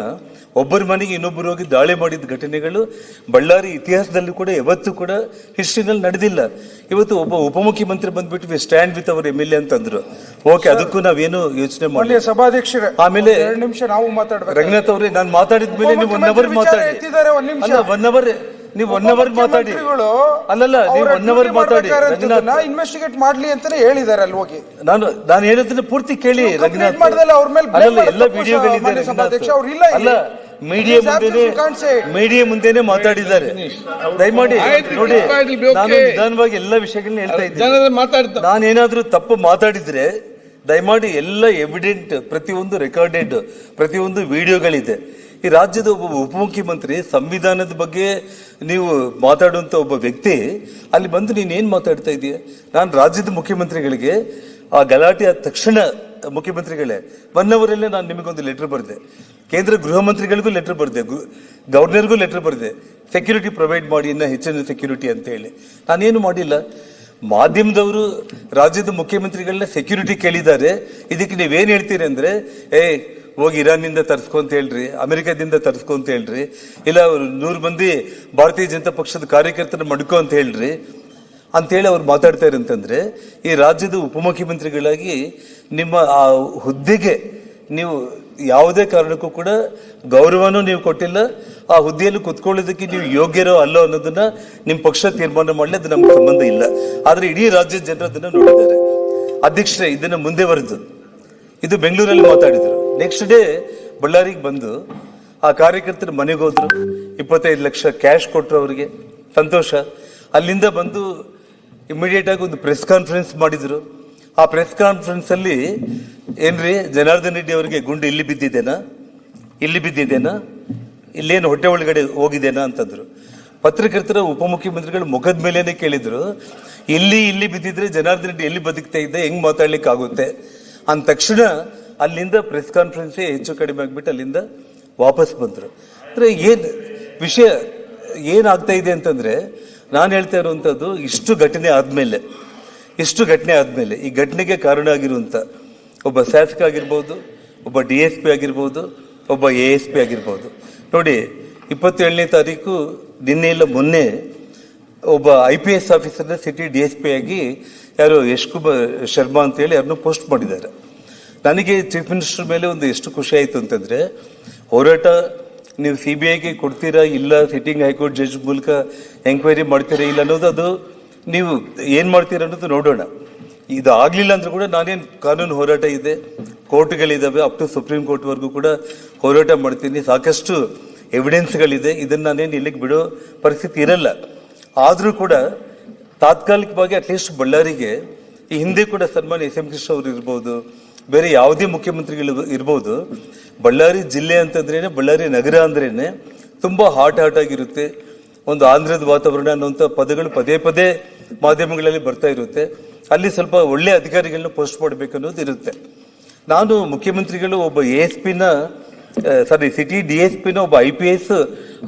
ಒಬ್ಬರ ಮನೆಗೆ ಇನ್ನೊಬ್ಬರು ಹೋಗಿ ದಾಳಿ ಮಾಡಿದ ಘಟನೆಗಳು ಬಳ್ಳಾರಿ ಇತಿಹಾಸದಲ್ಲೂ ಕೂಡ ಯಾವತ್ತೂ ಕೂಡ ಹಿಸ್ಟ್ರಿನಲ್ಲಿ ನಡೆದಿಲ್ಲ. ಇವತ್ತು ಒಬ್ಬ ಉಪಮುಖ್ಯಮಂತ್ರಿ ಬಂದ್ಬಿಟ್ಟು we stand with our M L A ಅಂತಂದ್ರು. ಓಕೆ ಅದಕ್ಕೂ ನಾವೇನು ಯೋಚನೆ ಮಾಡಿ ಸಭಾಧ್ಯಕ್ಷರ ಆಮೇಲೆ- ನಿಮಿಷ ನಾವು ಮಾತಾಡಬೇಕು ರಂಗನಾಥ್ ಅವರೇ ನಾನು ಮಾತಾಡಿದ ಮೇಲೆ ನೀವು ಒನ್ ಅವರ್ ಮಾತಾಡಿ. ಒನ್ ಅವರ್ ನೀವು ಒನ್ ಅವರ್ ಮಾತಾಡಿ. ಅಲ್ಲಲ್ಲ ನೀವು ಒನ್ ಅವರ್ ಮಾತಾಡಿ. ಇನ್ವೆಸ್ಟಿಗೇಟ್ ಮಾಡ್ಲಿ ಅಂತಾನೆ ಹೇಳಿದಾರೆ ಅಲ್ಲಿ ಹೋಗಿ. ನಾನು ನಾನು ಹೇಳಿದ್ರೆ ಪೂರ್ತಿ ಕೇಳಿ ರಘುನಾಥ್ ಮಾಡ್ದಲ್ಲ, ಅವ್ರ ಮೇಲೆ ಅಲ್ಲಲ್ಲ ಎಲ್ಲ ವಿಡಿಯೋಗಳಿದೆ ಮಾನ್ಯ ಅವ್ರು ಇಲ್ಲ ಅಲ್ಲ ಮೀಡಿಯಾ ಮುಂದೆನೆ ಮೀಡಿಯಾ ಮುಂದೆನೆ ಮಾತಾಡಿದ್ದಾರೆ. ದಯಮಾಡಿ ನೋಡಿ. ನಾನು ನಿಧಾನವಾಗಿ ಎಲ್ಲ ವಿಷಯಗಳನ್ನ ಹೇಳ್ತಾ ಇದ್ದೀನಿ. ನಾನೇನಾದ್ರೂ ತಪ್ಪು ಮಾತಾಡಿದ್ರೆ ದಯಮಾಡಿ ಎಲ್ಲ ಎವಿಡೆಂಟ್ ಪ್ರತಿಯೊಂದು ರೆಕಾರ್ಡೆಡ್ ಪ್ರತಿಯೊಂದು ವಿಡಿಯೋಗಳಿದೆ ಈ ರಾಜ್ಯದ ಒಬ್ಬ ಉಪಮುಖ್ಯಮಂತ್ರಿ ಸಂವಿಧಾನದ ಬಗ್ಗೆ ನೀವು ಮಾತಾಡುವಂಥ ಒಬ್ಬ ವ್ಯಕ್ತಿ, ಅಲ್ಲಿ ಬಂದು ನೀನ್ ಏನ್ ಮಾತಾಡ್ತಾ ಇದೀಯ? ನಾನು ರಾಜ್ಯದ ಮುಖ್ಯಮಂತ್ರಿಗಳಿಗೆ, ಆ ಗಲಾಟೆ ಆದ ತಕ್ಷಣ ಮುಖ್ಯಮಂತ್ರಿಗಳೇ ಒನ್ ಅವರಲ್ಲೇ ನಾನು ನಿಮಗೊಂದು ಲೆಟರ್ ಬರೆದೆ. ಕೇಂದ್ರ ಗೃಹ ಮಂತ್ರಿಗಳಿಗೂ ಲೆಟರ್ ಬರೆದೆ. ಗವರ್ನರ್ಗೂ ಲೆಟರ್ ಬರೆದೆ. ಸೆಕ್ಯೂರಿಟಿ ಪ್ರೊವೈಡ್ ಮಾಡಿ, ಇನ್ನ ಹೆಚ್ಚಿನ ಸೆಕ್ಯೂರಿಟಿ ಅಂತ ಹೇಳಿ. ನಾನೇನು ಮಾಡಿಲ್ಲ? ಮಾಧ್ಯಮದವರು, ರಾಜ್ಯದ ಮುಖ್ಯಮಂತ್ರಿಗಳನ್ನ ಸೆಕ್ಯೂರಿಟಿ ಕೇಳಿದ್ದಾರೆ. ಇದಕ್ಕೆ ನೀವೇನು ಹೇಳ್ತೀರಿ ಅಂದ್ರೆ ಏ ಹೋಗಿ ಇರಾನ್ನಿಂದ ತರಿಸ್ಕೊ ಅಂತ ಹೇಳ್ರಿ, ಅಮೆರಿಕದಿಂದ ತರಿಸ್ಕೊ ಅಂತ ಹೇಳ್ರಿ, ಇಲ್ಲ ನೂರು ಮಂದಿ ಭಾರತೀಯ ಜನತಾ ಪಕ್ಷದ ಕಾರ್ಯಕರ್ತರ ಮಡ್ಕೋ ಅಂತ ಹೇಳ್ರಿ, ಅಂತೇಳಿ ಅವ್ರು ಮಾತಾಡ್ತಾರೆ ಅಂತಂದ್ರೆ ಈ ರಾಜ್ಯದ ಉಪಮುಖ್ಯಮಂತ್ರಿಗಳಾಗಿ ನಿಮ್ಮ ಆ ಹುದ್ದೆಗೆ ನೀವು ಯಾವುದೇ ಕಾರಣಕ್ಕೂ ಕೂಡ ಗೌರವನೂ ನೀವು ಕೊಟ್ಟಿಲ್ಲ, ಆ ಹುದ್ದೆಯಲ್ಲಿ ಕುತ್ಕೊಳ್ಳೋದಕ್ಕೆ ನೀವು ಯೋಗ್ಯರೋ ಅಲ್ಲೋ ಅನ್ನೋದನ್ನ ನಿಮ್ಮ ಪಕ್ಷ ತೀರ್ಮಾನ ಮಾಡಲಿ, ಅದು ನಮ್ಗೆ ಸಂಬಂಧ ಇಲ್ಲ. ಆದ್ರೆ ಇಡೀ ರಾಜ್ಯದ ಜನರು ಅದನ್ನ ನೋಡಿದ್ದಾರೆ. ಅಧ್ಯಕ್ಷರೇ, ಇದನ್ನ ಮುಂದೆ ಬರೆದು, ಇದು ಬೆಂಗಳೂರಲ್ಲಿ ಮಾತಾಡಿದ್ರು. ನೆಕ್ಸ್ಟ್ ಡೇ ಬಳ್ಳಾರಿಗೆ ಬಂದು ಆ ಕಾರ್ಯಕರ್ತರು ಮನೆಗೆ ಹೋದ್ರು. ಇಪ್ಪತ್ತೈದು ಲಕ್ಷ ಕ್ಯಾಶ್ ಕೊಟ್ಟರು ಅವರಿಗೆ. ಸಂತೋಷ. ಅಲ್ಲಿಂದ ಬಂದು ಇಮಿಡಿಯೇಟ್ ಆಗಿ ಒಂದು ಪ್ರೆಸ್ ಕಾನ್ಫರೆನ್ಸ್ ಮಾಡಿದ್ರು. ಆ ಪ್ರೆಸ್ ಕಾನ್ಫರೆನ್ಸ್ ಅಲ್ಲಿ, ಏನ್ರಿ, ಜನಾರ್ದನ್ ರೆಡ್ಡಿ ಅವರಿಗೆ ಗುಂಡು ಇಲ್ಲಿ ಬಿದ್ದಿದ್ದೇನಾ? ಇಲ್ಲಿ ಬಿದ್ದಿದ್ದೇನಾ? ಇಲ್ಲೇನು ಹೊಟ್ಟೆ ಒಳಗಡೆ ಹೋಗಿದ್ದೇನಾ ಅಂತಂದ್ರು. ಪತ್ರಕರ್ತರ ಉಪಮುಖ್ಯಮಂತ್ರಿಗಳು ಮುಖದ ಮೇಲೇನೆ ಕೇಳಿದ್ರು. ಇಲ್ಲಿ ಇಲ್ಲಿ ಬಿದ್ದಿದ್ರೆ ಜನಾರ್ದನ್ ರೆಡ್ಡಿ ಎಲ್ಲಿ ಬದುಕ್ತಾ ಇದ್ದೆ? ಹೆಂಗ್ ಮಾತಾಡ್ಲಿಕ್ಕೆ ಆಗುತ್ತೆ ಅಂದ ತಕ್ಷಣ ಅಲ್ಲಿಂದ ಪ್ರೆಸ್ ಕಾನ್ಫರೆನ್ಸೇ ಹೆಚ್ಚು ಕಡಿಮೆ ಆಗಿಬಿಟ್ಟು ಅಲ್ಲಿಂದ ವಾಪಸ್ ಬಂದರು. ಅಂದರೆ ಏನು ವಿಷಯ ಏನಾಗ್ತಾ ಇದೆ ಅಂತಂದರೆ ನಾನು ಹೇಳ್ತಾ ಇರುವಂಥದ್ದು ಇಷ್ಟು ಘಟನೆ ಆದಮೇಲೆ, ಇಷ್ಟು ಘಟನೆ ಆದಮೇಲೆ, ಈ ಘಟನೆಗೆ ಕಾರಣ ಆಗಿರುವಂಥ ಒಬ್ಬ ಶಾಸಕ ಆಗಿರ್ಬೋದು, ಒಬ್ಬ ಡಿ ಎಸ್ ಪಿ ಆಗಿರ್ಬೋದು, ಒಬ್ಬ ಎ ಎಸ್ ಪಿ ಆಗಿರ್ಬೋದು. ನೋಡಿ, ಇಪ್ಪತ್ತೇಳನೇ ತಾರೀಕು ನಿನ್ನೆ ಇಲ್ಲ ಮೊನ್ನೆ ಒಬ್ಬ ಐ ಪಿ ಎಸ್ ಆಫೀಸರ್ನ ಸಿಟಿ ಡಿ ಎಸ್ ಪಿ ಆಗಿ ಯಾರು ಯಶ್ ಕುಮಾರ್ ಶರ್ಮಾ ಅಂತ ಹೇಳಿ ಯಾರನ್ನು ಪೋಸ್ಟ್ ಮಾಡಿದ್ದಾರೆ. ನನಗೆ ಚೀಫ್ ಮಿನಿಸ್ಟರ್ ಮೇಲೆ ಒಂದು ಎಷ್ಟು ಖುಷಿ ಆಯಿತು ಅಂತಂದ್ರೆ, ಹೋರಾಟ ನೀವು ಸಿ ಬಿ ಐಗೆ ಕೊಡ್ತೀರಾ ಇಲ್ಲ ಸಿಟ್ಟಿಂಗ್ ಹೈಕೋರ್ಟ್ ಜಡ್ಜ್ ಮೂಲಕ ಎಂಕ್ವೈರಿ ಮಾಡ್ತೀರಾ ಇಲ್ಲ ಅನ್ನೋದು ಅದು ನೀವು ಏನು ಮಾಡ್ತೀರಾ ಅನ್ನೋದು ನೋಡೋಣ. ಇದು ಆಗಲಿಲ್ಲ ಅಂದರೂ ಕೂಡ ನಾನೇನು ಕಾನೂನು ಹೋರಾಟ ಇದೆ ಕೋರ್ಟ್ಗಳಿದ್ದಾವೆ ಅಪ್ ಟು ಸುಪ್ರೀಂ ಕೋರ್ಟ್ವರೆಗೂ ಕೂಡ ಹೋರಾಟ ಮಾಡ್ತೀನಿ. ಸಾಕಷ್ಟು ಎವಿಡೆನ್ಸ್ಗಳಿದೆ ಇದನ್ನು ನಾನೇನು ಇಲ್ಲಿಗೆ ಬಿಡೋ ಪರಿಸ್ಥಿತಿ ಇರಲ್ಲ. ಆದರೂ ಕೂಡ ತಾತ್ಕಾಲಿಕವಾಗಿ ಅಟ್ಲೀಸ್ಟ್ ಬಳ್ಳಾರಿಗೆ ಈ ಹಿಂದೆ ಕೂಡ ಸನ್ಮಾನ್ಯ ಎಸ್ ಎಂ ಕೃಷ್ಣ ಅವರು ಇರ್ಬೋದು ಬೇರೆ ಯಾವುದೇ ಮುಖ್ಯಮಂತ್ರಿಗಳು ಇರ್ಬೋದು. ಬಳ್ಳಾರಿ ಜಿಲ್ಲೆ ಅಂತಂದ್ರೇನೆ, ಬಳ್ಳಾರಿ ನಗರ ಅಂದ್ರೇನೆ ತುಂಬ ಹಾಟ್ ಹಾಟ್ ಆಗಿರುತ್ತೆ. ಒಂದು ಆಂಧ್ರದ ವಾತಾವರಣ ಅನ್ನುವಂಥ ಪದಗಳು ಪದೇ ಪದೇ ಮಾಧ್ಯಮಗಳಲ್ಲಿ ಬರ್ತಾ ಇರುತ್ತೆ. ಅಲ್ಲಿ ಸ್ವಲ್ಪ ಒಳ್ಳೆ ಅಧಿಕಾರಿಗಳನ್ನ ಪೋಸ್ಟ್ ಮಾಡಬೇಕು ಅನ್ನೋದು ಇರುತ್ತೆ. ನಾನು ಮುಖ್ಯಮಂತ್ರಿಗಳು ಒಬ್ಬ ಎ ಎಸ್ ಪಿನ ಸಾರಿ ಸಿಟಿ ಡಿ ಎಸ್ ಪಿನ ಒಬ್ಬ ಐ ಪಿ ಎಸ್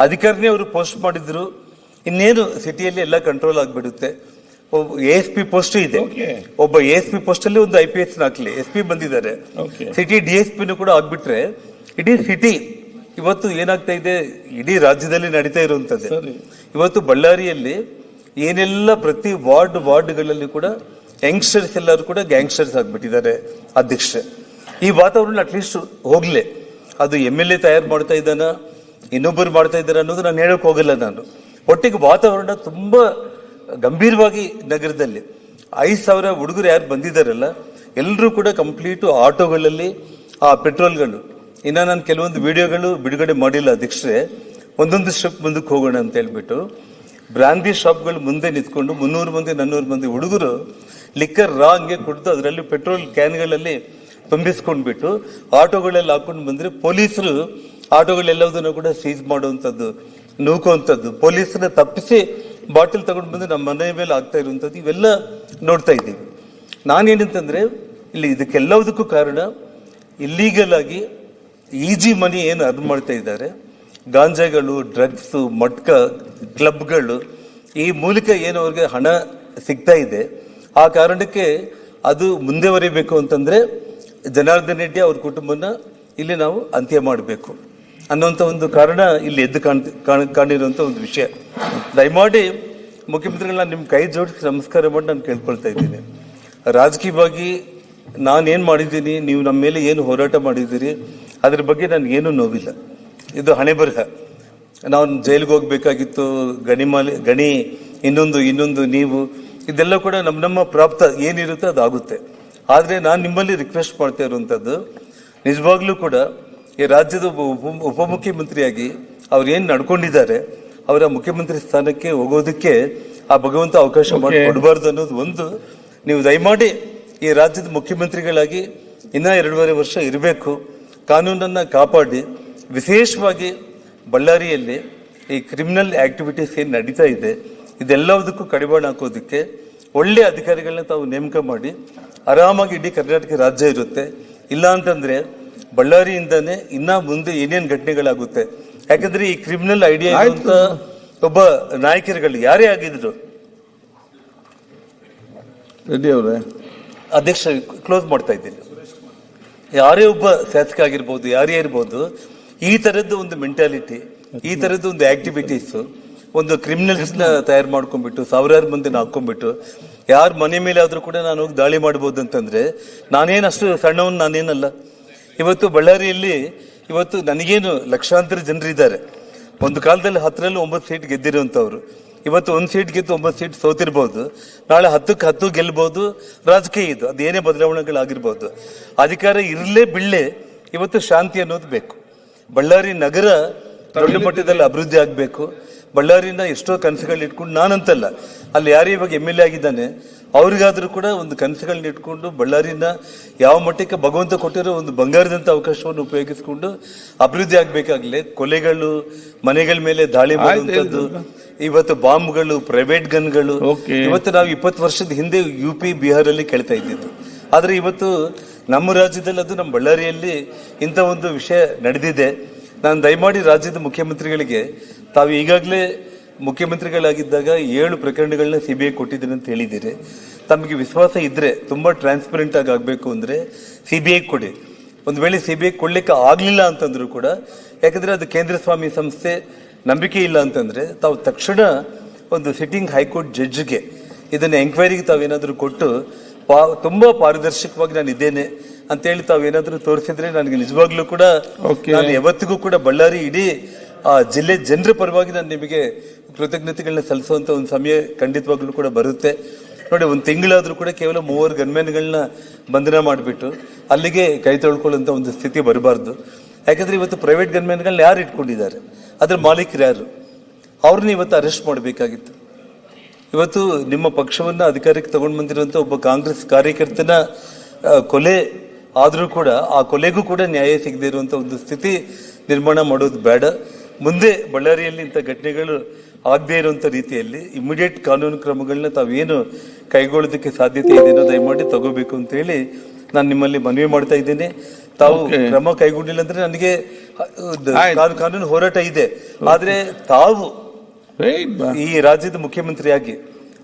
ಅಧಿಕಾರಿನೇ ಅವರು ಪೋಸ್ಟ್ ಮಾಡಿದ್ರು. ಇನ್ನೇನು ಸಿಟಿಯಲ್ಲಿ ಎಲ್ಲ ಕಂಟ್ರೋಲ್ ಆಗಿಬಿಡುತ್ತೆ. ಎಸ್ ಪಿ ಪೋಸ್ಟ್ ಇದೆ. ಒಬ್ಬ ಎ ಎಸ್ ಪಿ ಪೋಸ್ಟ್ ಅಲ್ಲಿ ಒಂದು ಐ ಪಿ ಎಸ್ ಹಾಕ್ಲಿ. ಎಸ್ ಪಿ ಬಂದಿದ್ದಾರೆ. ಸಿಟಿ ಡಿ ಎಸ್ ಪಿನೂ ಕೂಡ ಆಗ್ಬಿಟ್ರೆ ಇಡೀ ಸಿಟಿ ಇವತ್ತು ಏನಾಗ್ತಾ ಇದೆ? ಇಡೀ ರಾಜ್ಯದಲ್ಲಿ ನಡೀತಾ ಇರುವಂತದ್ದು. ಇವತ್ತು ಬಳ್ಳಾರಿಯಲ್ಲಿ ಏನೆಲ್ಲ ಪ್ರತಿ ವಾರ್ಡ್ ವಾರ್ಡ್ಗಳಲ್ಲಿ ಕೂಡ ಯಂಗ್ಸ್ಟರ್ಸ್ ಎಲ್ಲರೂ ಕೂಡ ಗ್ಯಾಂಗ್ಸ್ಟರ್ಸ್ ಆಗ್ಬಿಟ್ಟಿದ್ದಾರೆ. ಅಧ್ಯಕ್ಷ. ಈ ವಾತಾವರಣ ಅಟ್ಲೀಸ್ಟ್ ಹೋಗ್ಲೆ. ಅದು ಎಂ ಎಲ್ ಎ ತಯಾರು ಮಾಡ್ತಾ ಇದ್ದಾನ? ಇನ್ನೊಬ್ಬರು ಮಾಡ್ತಾ ಇದ್ದಾರೆ ಅನ್ನೋದು ನಾನು ಹೇಳಕ್ ಹೋಗಲ್ಲ ನಾನು. ಒಟ್ಟಿಗೆ ವಾತಾವರಣ ತುಂಬಾ ಗಂಭೀರವಾಗಿ ನಗರದಲ್ಲಿ. ಐದು ಸಾವಿರ ಹುಡುಗರು ಯಾರು ಬಂದಿದ್ದಾರಲ್ಲ, ಎಲ್ಲರೂ ಕೂಡ ಕಂಪ್ಲೀಟು ಆಟೋಗಳಲ್ಲಿ, ಆ ಪೆಟ್ರೋಲ್ಗಳು. ಇನ್ನು ನಾನು ಕೆಲವೊಂದು ವಿಡಿಯೋಗಳು ಬಿಡುಗಡೆ ಮಾಡಿಲ್ಲ ಅಧ್ಯಕ್ಷರೇ. ಒಂದೊಂದು ಸ್ಟೆಪ್ ಮುಂದಕ್ಕೆ ಹೋಗೋಣ ಅಂತ ಹೇಳ್ಬಿಟ್ಟು ಬ್ರಾಂದಿ ಶಾಪ್ಗಳು ಮುಂದೆ ನಿಂತ್ಕೊಂಡು ಮುನ್ನೂರು ಮಂದಿ, ನಾನ್ನೂರು ಮಂದಿ ಹುಡುಗರು ಲಿಕ್ಕರ್ ರಾ ಹಂಗೆ ಕುಡಿದು ಅದರಲ್ಲಿ ಪೆಟ್ರೋಲ್ ಕ್ಯಾನ್ಗಳಲ್ಲಿ ತುಂಬಿಸ್ಕೊಂಡ್ಬಿಟ್ಟು ಆಟೋಗಳೆಲ್ಲ ಹಾಕೊಂಡು ಬಂದರೆ ಪೊಲೀಸರು ಆಟೋಗಳೆಲ್ಲದನ್ನು ಕೂಡ ಸೀಸ್ ಮಾಡುವಂಥದ್ದು, ನೂಕುವಂಥದ್ದು. ಪೊಲೀಸರ ತಪ್ಪಿಸಿ ಬಾಟಲ್ ತಗೊಂಡು ಬಂದು ನಮ್ಮ ಮನೆ ಮೇಲೆ ಆಗ್ತಾ ಇರುವಂಥದ್ದು ಇವೆಲ್ಲ ನೋಡ್ತಾ ಇದ್ದೀವಿ. ನಾನೇನಂತಂದರೆ, ಇಲ್ಲಿ ಇದಕ್ಕೆಲ್ಲದಕ್ಕೂ ಕಾರಣ ಇಲ್ಲೀಗಲ್ ಆಗಿ ಈಜಿ ಮನಿ ಏನು ಅರ್ನ್ ಮಾಡ್ತಾ ಇದ್ದಾರೆ. ಗಾಂಜಾಗಳು ಡ್ರಗ್ಸ್ ಮಟ್ಕ ಕ್ಲಬ್ಗಳು ಈ ಮೂಲಕ ಏನು ಅವ್ರಿಗೆ ಹಣ ಸಿಗ್ತಾ ಇದೆ. ಆ ಕಾರಣಕ್ಕೆ ಅದು ಮುಂದೆವರಿಬೇಕು ಅಂತಂದ್ರೆ ಜನಾರ್ದನ್ ರೆಡ್ಡಿ ಅವ್ರ ಕುಟುಂಬನ ಇಲ್ಲಿ ನಾವು ಅಂತ್ಯ ಮಾಡಬೇಕು. ಅನ್ನೋಂಥ ಒಂದು ಕಾರಣ ಇಲ್ಲಿ ಎದ್ದು ಕಾಣ್, ಕಾಣ್- ಕಾಣಿರುವಂಥ ಒಂದು ವಿಷಯ. ದಯಮಾಡಿ ಮುಖ್ಯಮಂತ್ರಿಗಳನ್ನ ನಿಮ್ಮ ಕೈ ಜೋಡಿಸಿ ನಮಸ್ಕಾರ ಮಾಡಿ ನಾನು ಕೇಳ್ಕೊಳ್ತಾ ಇದ್ದೀನಿ. ರಾಜಕೀಯವಾಗಿ ನಾನೇನು ಮಾಡಿದ್ದೀನಿ, ನೀವು ನಮ್ಮ ಮೇಲೆ ಏನು ಹೋರಾಟ ಮಾಡಿದ್ದೀರಿ, ಅದ್ರ ಬಗ್ಗೆ ನನಗೇನು ನೋವಿಲ್ಲ. ಇದು ಹಣೆ ಬರಹ ನಾವು ಜೈಲಿಗೆ ಹೋಗ್ಬೇಕಾಗಿತ್ತು, ಗಣಿ ಮಾಲಿ, ಗಣಿ, ಇನ್ನೊಂದು ಇನ್ನೊಂದು, ನೀವು, ಇದೆಲ್ಲ ಕೂಡ ನಮ್ಮ ನಮ್ಮ ಪ್ರಾಪ್ತ ಏನಿರುತ್ತೆ ಅದು ಆಗುತ್ತೆ ಆದರೆ ನಾನು ನಿಮ್ಮಲ್ಲಿ ರಿಕ್ವೆಸ್ಟ್ ಮಾಡ್ತಾ ಇರುವಂಥದ್ದು ನಿಜವಾಗ್ಲೂ ಕೂಡ ಈ ರಾಜ್ಯದ ಉಪಮುಖ್ಯಮಂತ್ರಿಯಾಗಿ ಅವ್ರು ಏನು ನಡ್ಕೊಂಡಿದ್ದಾರೆ ಅವರ ಮುಖ್ಯಮಂತ್ರಿ ಸ್ಥಾನಕ್ಕೆ ಹೋಗೋದಕ್ಕೆ ಆ ಭಗವಂತ ಅವಕಾಶ ಮಾಡಿ ಕೊಡಬಾರ್ದು ಅನ್ನೋದು ಒಂದು. ನೀವು ದಯಮಾಡಿ ಈ ರಾಜ್ಯದ ಮುಖ್ಯಮಂತ್ರಿಗಳಾಗಿ ಇನ್ನ ಎರಡೂವರೆ ವರ್ಷ ಇರಬೇಕು. ಕಾನೂನನ್ನ ಕಾಪಾಡಿ. ವಿಶೇಷವಾಗಿ ಬಳ್ಳಾರಿಯಲ್ಲಿ ಈ ಕ್ರಿಮಿನಲ್ ಆಕ್ಟಿವಿಟೀಸ್ ಏನು ನಡೀತಾ ಇದೆ ಇದೆಲ್ಲದಕ್ಕೂ ಕಡಿವಾಣ ಹಾಕೋದಕ್ಕೆ ಒಳ್ಳೆ ಅಧಿಕಾರಿಗಳನ್ನ ತಾವು ನೇಮಕ ಮಾಡಿ ಆರಾಮಾಗಿ ಇಡೀ ಕರ್ನಾಟಕ ರಾಜ್ಯ ಇರುತ್ತೆ. ಇಲ್ಲ ಅಂತಂದ್ರೆ ಬಳ್ಳಾರಿಯಿಂದಾನೇ ಇನ್ನ ಮುಂದೆ ಏನೇನು ಘಟನೆಗಳಾಗುತ್ತೆ? ಯಾಕಂದ್ರೆ ಈ ಕ್ರಿಮಿನಲ್ ಐಡಿಯಾ ಅಂತ ಒಬ್ಬ ನಾಯಕರುಗಳು ಯಾರೇ ಆಗಿದ್ರು? ರೆಡ್ಡಿ ಅವರೇ. ಅಧ್ಯಕ್ಷ ಕ್ಲೋಸ್ ಮಾಡ್ತಾ ಇದ್ದೀನಿ. ಯಾರೇ ಒಬ್ಬ ಶಾಸಕ ಆಗಿರ್ಬೋದು ಯಾರೇ ಇರ್ಬೋದು ಈ ತರದ್ದು ಒಂದು ಮೆಂಟಾಲಿಟಿ ಈ ತರದ್ದು ಒಂದು ಆಕ್ಟಿವಿಟೀಸ್ ಒಂದು ಕ್ರಿಮಿನಲ್ಸ್ನ ತಯಾರು ಮಾಡ್ಕೊಂಡ್ಬಿಟ್ಟು ಸಾವಿರಾರು ಮಂದಿನ ಹಾಕೊಂಡ್ಬಿಟ್ಟು ಯಾರ ಮನೆ ಮೇಲೆ ಆದ್ರೂ ಕೂಡ ನಾನು ಹೋಗಿ ದಾಳಿ ಮಾಡ್ಬೋದು ಅಂತಂದರೆ ನಾನೇನು ಅಷ್ಟು ಸಣ್ಣವನು ನಾನೇನಲ್ಲ. ಇವತ್ತು ಬಳ್ಳಾರಿಯಲ್ಲಿ ಇವತ್ತು ನನಗೇನು ಲಕ್ಷಾಂತರ ಜನರಿದ್ದಾರೆ ಒಂದು ಕಾಲದಲ್ಲಿ ಹತ್ತರಲ್ಲಿ ಒಂಬತ್ತು ಸೀಟ್ ಗೆದ್ದಿರುವಂಥವ್ರು. ಇವತ್ತು ಒಂದು ಸೀಟ್ ಗೆದ್ದು ಒಂಬತ್ತು ಸೀಟ್ ಸೋತಿರ್ಬೋದು. ನಾಳೆ ಹತ್ತಕ್ಕೆ ಹತ್ತು ಗೆಲ್ಬೋದು. ರಾಜಕೀಯ ಇದು. ಅದೇನೇ ಬದಲಾವಣೆಗಳಾಗಿರ್ಬೋದು. ಅಧಿಕಾರ ಇರಲೇ ಬಿಳ್ಳೆ ಇವತ್ತು ಶಾಂತಿ ಅನ್ನೋದು ಬೇಕು. ಬಳ್ಳಾರಿ ನಗರ ದೊಡ್ಡ ಮಟ್ಟದಲ್ಲಿ ಅಭಿವೃದ್ಧಿ ಆಗಬೇಕು. ಬಳ್ಳಾರಿನ ಎಷ್ಟೋ ಕನಸುಗಳು ಇಟ್ಕೊಂಡು ನಾನಂತಲ್ಲ. ಅಲ್ಲಿ ಯಾರು ಇವಾಗ ಎಂ ಎಲ್ ಎ ಆಗಿದ್ದಾನೆ ಅವ್ರಿಗಾದ್ರೂ ಕೂಡ ಒಂದು ಕನಸುಗಳನ್ನ ಇಟ್ಕೊಂಡು ಬಳ್ಳಾರಿನ ಯಾವ ಮಟ್ಟಕ್ಕೆ ಭಗವಂತ ಕೊಟ್ಟಿರೋ ಒಂದು ಬಂಗಾರದಂತ ಅವಕಾಶವನ್ನು ಉಪಯೋಗಿಸಿಕೊಂಡು ಅಭಿವೃದ್ಧಿ ಆಗ್ಬೇಕಾಗ್ಲಿ ಕೊಲೆಗಳು ಮನೆಗಳ ಮೇಲೆ ದಾಳಿ ಮಾಡುವಂಥದ್ದು ಇವತ್ತು ಬಾಂಬ್ಗಳು ಪ್ರೈವೇಟ್ ಗನ್ಗಳು ಇವತ್ತು ನಾವು ಇಪ್ಪತ್ತು ವರ್ಷದ ಹಿಂದೆ ಯು ಪಿ ಬಿಹಾರಲ್ಲಿ ಕೇಳ್ತಾ ಇದ್ದಿದ್ದು. ಆದ್ರೆ ಇವತ್ತು ನಮ್ಮ ರಾಜ್ಯದಲ್ಲಿ ಅದು ನಮ್ಮ ಬಳ್ಳಾರಿಯಲ್ಲಿ ಇಂಥ ಒಂದು ವಿಷಯ ನಡೆದಿದೆ. ನಾನು ದಯಮಾಡಿ ರಾಜ್ಯದ ಮುಖ್ಯಮಂತ್ರಿಗಳಿಗೆ ತಾವು ಈಗಾಗಲೇ ಮುಖ್ಯಮಂತ್ರಿಗಳಾಗಿದ್ದಾಗ ಏಳು ಪ್ರಕರಣಗಳನ್ನ ಸಿ ಬಿ ಐ ಕೊಟ್ಟಿದ್ದೀನಿ ಅಂತ ಹೇಳಿದ್ದೀರಿ ತಮಗೆ ವಿಶ್ವಾಸ ಇದ್ರೆ ತುಂಬಾ ಟ್ರಾನ್ಸ್ಪರೆಂಟ್ ಆಗಿ ಆಗಬೇಕು ಅಂದ್ರೆ ಸಿ ಬಿ ಐ ಕೊಡಿ ಒಂದು ವೇಳೆ ಸಿ ಬಿ ಐ ಕೊಡ್ಲಿಕ್ಕೆ ಆಗ್ಲಿಲ್ಲ ಅಂತಂದ್ರೂ ಕೂಡ ಯಾಕಂದ್ರೆ ಅದು ಕೇಂದ್ರ ಸ್ವಾಮಿ ಸಂಸ್ಥೆ ನಂಬಿಕೆ ಇಲ್ಲ ಅಂತಂದ್ರೆ ತಾವು ತಕ್ಷಣ ಒಂದು ಸಿಟ್ಟಿಂಗ್ ಹೈಕೋರ್ಟ್ ಜಡ್ಜ್ಗೆ ಇದನ್ನ ಎಂಕ್ವೈರಿಗೆ ತಾವೇನಾದರೂ ಕೊಟ್ಟು ಪಾ ತುಂಬಾ ಪಾರದರ್ಶಕವಾಗಿ ನಾನು ಇದ್ದೇನೆ ಅಂತೇಳಿ ತಾವೇನಾದರೂ ತೋರಿಸಿದ್ರೆ ನನಗೆ ನಿಜವಾಗ್ಲೂ ಕೂಡ. ನಾನು ಯಾವತ್ತಿಗೂ ಕೂಡ ಬಳ್ಳಾರಿ ಇಡೀ ಆ ಜಿಲ್ಲೆ ಜನರ ಪರವಾಗಿ ನಾನು ನಿಮಗೆ ಕೃತಜ್ಞತೆಗಳನ್ನ ಸಲ್ಲಿಸುವಂತ ಒಂದು ಸಮಯ ಖಂಡಿತವಾಗ್ಲೂ ಕೂಡ ಬರುತ್ತೆ. ನೋಡಿ, ಒಂದು ತಿಂಗಳಾದ್ರೂ ಕೂಡ ಕೇವಲ ಮೂವರು ಗನ್ಮೆನ್ಗಳನ್ನ ಬಂಧನ ಮಾಡಿಬಿಟ್ಟು ಅಲ್ಲಿಗೆ ಕೈ ತೊಳ್ಕೊಳ್ಳುವಂತ ಒಂದು ಸ್ಥಿತಿ ಬರಬಾರ್ದು. ಯಾಕಂದ್ರೆ ಇವತ್ತು ಪ್ರೈವೇಟ್ ಗನ್ಮೆನ್ಗಳನ್ನ ಯಾರು ಇಟ್ಕೊಂಡಿದ್ದಾರೆ? ಅದ್ರ ಮಾಲೀಕರು ಯಾರು? ಅವ್ರನ್ನ ಇವತ್ತು ಅರೆಸ್ಟ್ ಮಾಡಬೇಕಾಗಿತ್ತು. ಇವತ್ತು ನಿಮ್ಮ ಪಕ್ಷವನ್ನ ಅಧಿಕಾರಕ್ಕೆ ತಗೊಂಡು ಬಂದಿರುವಂತ ಒಬ್ಬ ಕಾಂಗ್ರೆಸ್ ಕಾರ್ಯಕರ್ತನ ಕೊಲೆ ಆದರೂ ಕೂಡ ಆ ಕೊಲೆಗೂ ಕೂಡ ನ್ಯಾಯ ಸಿಗದೇ ಇರುವಂತ ಒಂದು ಸ್ಥಿತಿ ನಿರ್ಮಾಣ ಮಾಡೋದು ಬೇಡ. ಮುಂದೆ ಬಳ್ಳಾರಿಯಲ್ಲಿ ಇಂಥ ಘಟನೆಗಳು ಆಗದೇ ಇರುವಂತ ರೀತಿಯಲ್ಲಿ ಇಮಿಡಿಯೇಟ್ ಕಾನೂನು ಕ್ರಮಗಳನ್ನ ತಾವೇನು ಕೈಗೊಳ್ಳೋದಕ್ಕೆ ಸಾಧ್ಯತೆ ಇದೆಯೋ ದಯಮಾಡಿ ತಗೋಬೇಕು ಅಂತ ಹೇಳಿ ನಾನು ನಿಮ್ಮಲ್ಲಿ ಮನವಿ ಮಾಡ್ತಾ ಇದ್ದೇನೆ. ತಾವು ಕ್ರಮ ಕೈಗೊಂಡಿಲ್ಲ ಅಂದ್ರೆ ನನಗೆ ಕಾನೂನು ಹೋರಾಟ ಇದೆ. ಆದ್ರೆ ತಾವು ಈ ರಾಜ್ಯದ ಮುಖ್ಯಮಂತ್ರಿಯಾಗಿ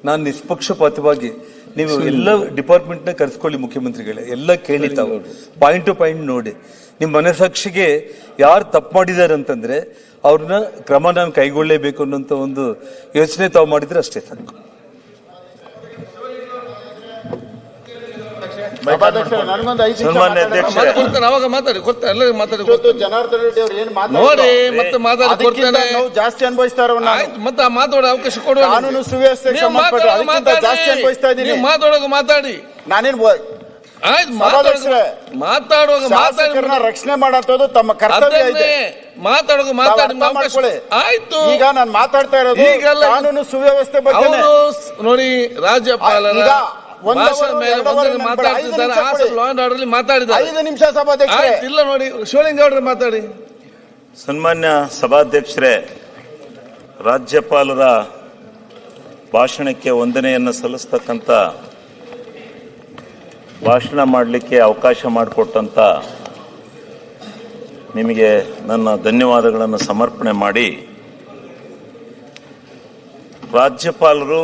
ನಾನು ನಿಷ್ಪಕ್ಷಪಾತವಾಗಿ ನೀವು ಎಲ್ಲ ಡಿಪಾರ್ಟ್ಮೆಂಟ್ನ ಕರೆಸ್ಕೊಳ್ಳಿ ಮುಖ್ಯಮಂತ್ರಿಗಳೇ. ಎಲ್ಲ ಕೇಳಿ ತಾವು. ಪಾಯಿಂಟ್ ಟು ಪಾಯಿಂಟ್ ನೋಡಿ. ನಿಮ್ಮ ಮನಸಾಕ್ಷಿಗೆ ಯಾರು ತಪ್ಪು ಮಾಡಿದ್ದಾರೆ ಅಂತಂದ್ರೆ ಅವ್ರನ್ನ ಕ್ರಮ ನಾನು ಕೈಗೊಳ್ಳಲೇಬೇಕು ಅನ್ನೋಂಥ ಒಂದು ಯೋಚನೆ ತಾವು ಮಾಡಿದ್ರೆ ಅಷ್ಟೇ ಸಾಕು. ಸನ್ಮಾನ್ಯ. ಕೊಡ್ತೇನೆ ಅವಾಗ ಮಾತಾಡಿ ಕೊಡ್ತೇನೆ ಎಲ್ಲರಿಗೂ ಮಾತಾಡಿ. ಜನಾರ್ದನ್ ರೆಡ್ಡಿ ಅವ್ರು ಏನ್ ನೋಡಿ ಮತ್ತೆ ಮಾತಾಡಿ ಕೊಡ್ತೇನೆ. ನಾವು ಜಾಸ್ತಿ ಅನುಭವಿಸ್ತಾ ಇರೋರು ನಾನು. ಮತ್ತೆ ಆ ಮಾತಾಡೋ ಅವಕಾಶ ಕೊಡುವ. ಕಾನೂನು ಅದಕ್ಕಿಂತ ಜಾಸ್ತಿ ಅನುಭವಿಸ್ತಾ ಇದ್ದೀನಿ. ನೀವು ಮಾತಾಡೋಕೆ ಮಾತಾಡಿ. ನಾನೇನ್ ಮಾತಾಡುವಾಗ ಮಾತಾಡಿ ಶಾಸಕರನ್ನ ರಕ್ಷಣೆ ಮಾಡೋದು ತಮ್ಮ ಕರ್ತವ್ಯ ಇದೆ. ಮಾತಾಡೋದು ಮಾತಾಡೋಕೆ ಮಾತಾಡಿ. ಆಯ್ತು. ಈಗ ನಾನು ಮಾತಾಡ್ತಾ ಇರೋದು ಕಾನೂನು ಸುವ್ಯವಸ್ಥೆ ಬಗ್ಗೆ. ನೋಡಿ ರಾಜ್ಯಪಾಲರ ಈಗ ಒಂದು ಭಾಷಣ ಮೇಲೆ ಒಂದನ್ನು ಮಾತಾಡ್ತಿದ್ದಾರೆ ಐದು ನಿಮಿಷ ಆ. ಲಾ ಅಂಡ್ ಆರ್ಡರ್ ಮಾತಾಡಿದ್ದಾರೆ. ಐದು ನಿಮಿಷ ಸಭಾಧ್ಯಕ್ಷರೇ. ಇಲ್ಲ ನೋಡಿ ಶಿವಲಿಂಗೌಡ್ರೆ ಮಾತಾಡಿ. ಸನ್ಮಾನ್ಯ ಸಭಾಧ್ಯಕ್ಷರೇ ರಾಜ್ಯಪಾಲರ ಭಾಷಣಕ್ಕೆ ವಂದನೆಯನ್ನು ಸಲ್ಲಿಸ್ತಕ್ಕಂಥ ಭಾಷಣ ಮಾಡಲಿಕ್ಕೆ ಅವಕಾಶ ಮಾಡಿಕೊಟ್ಟಂತ ನಿಮಗೆ ನನ್ನ ಧನ್ಯವಾದಗಳನ್ನು ಸಮರ್ಪಣೆ ಮಾಡಿ ರಾಜ್ಯಪಾಲರು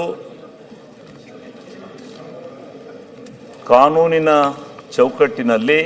ಕಾನೂನಿನ ಚೌಕಟ್ಟಿನಲ್ಲಿ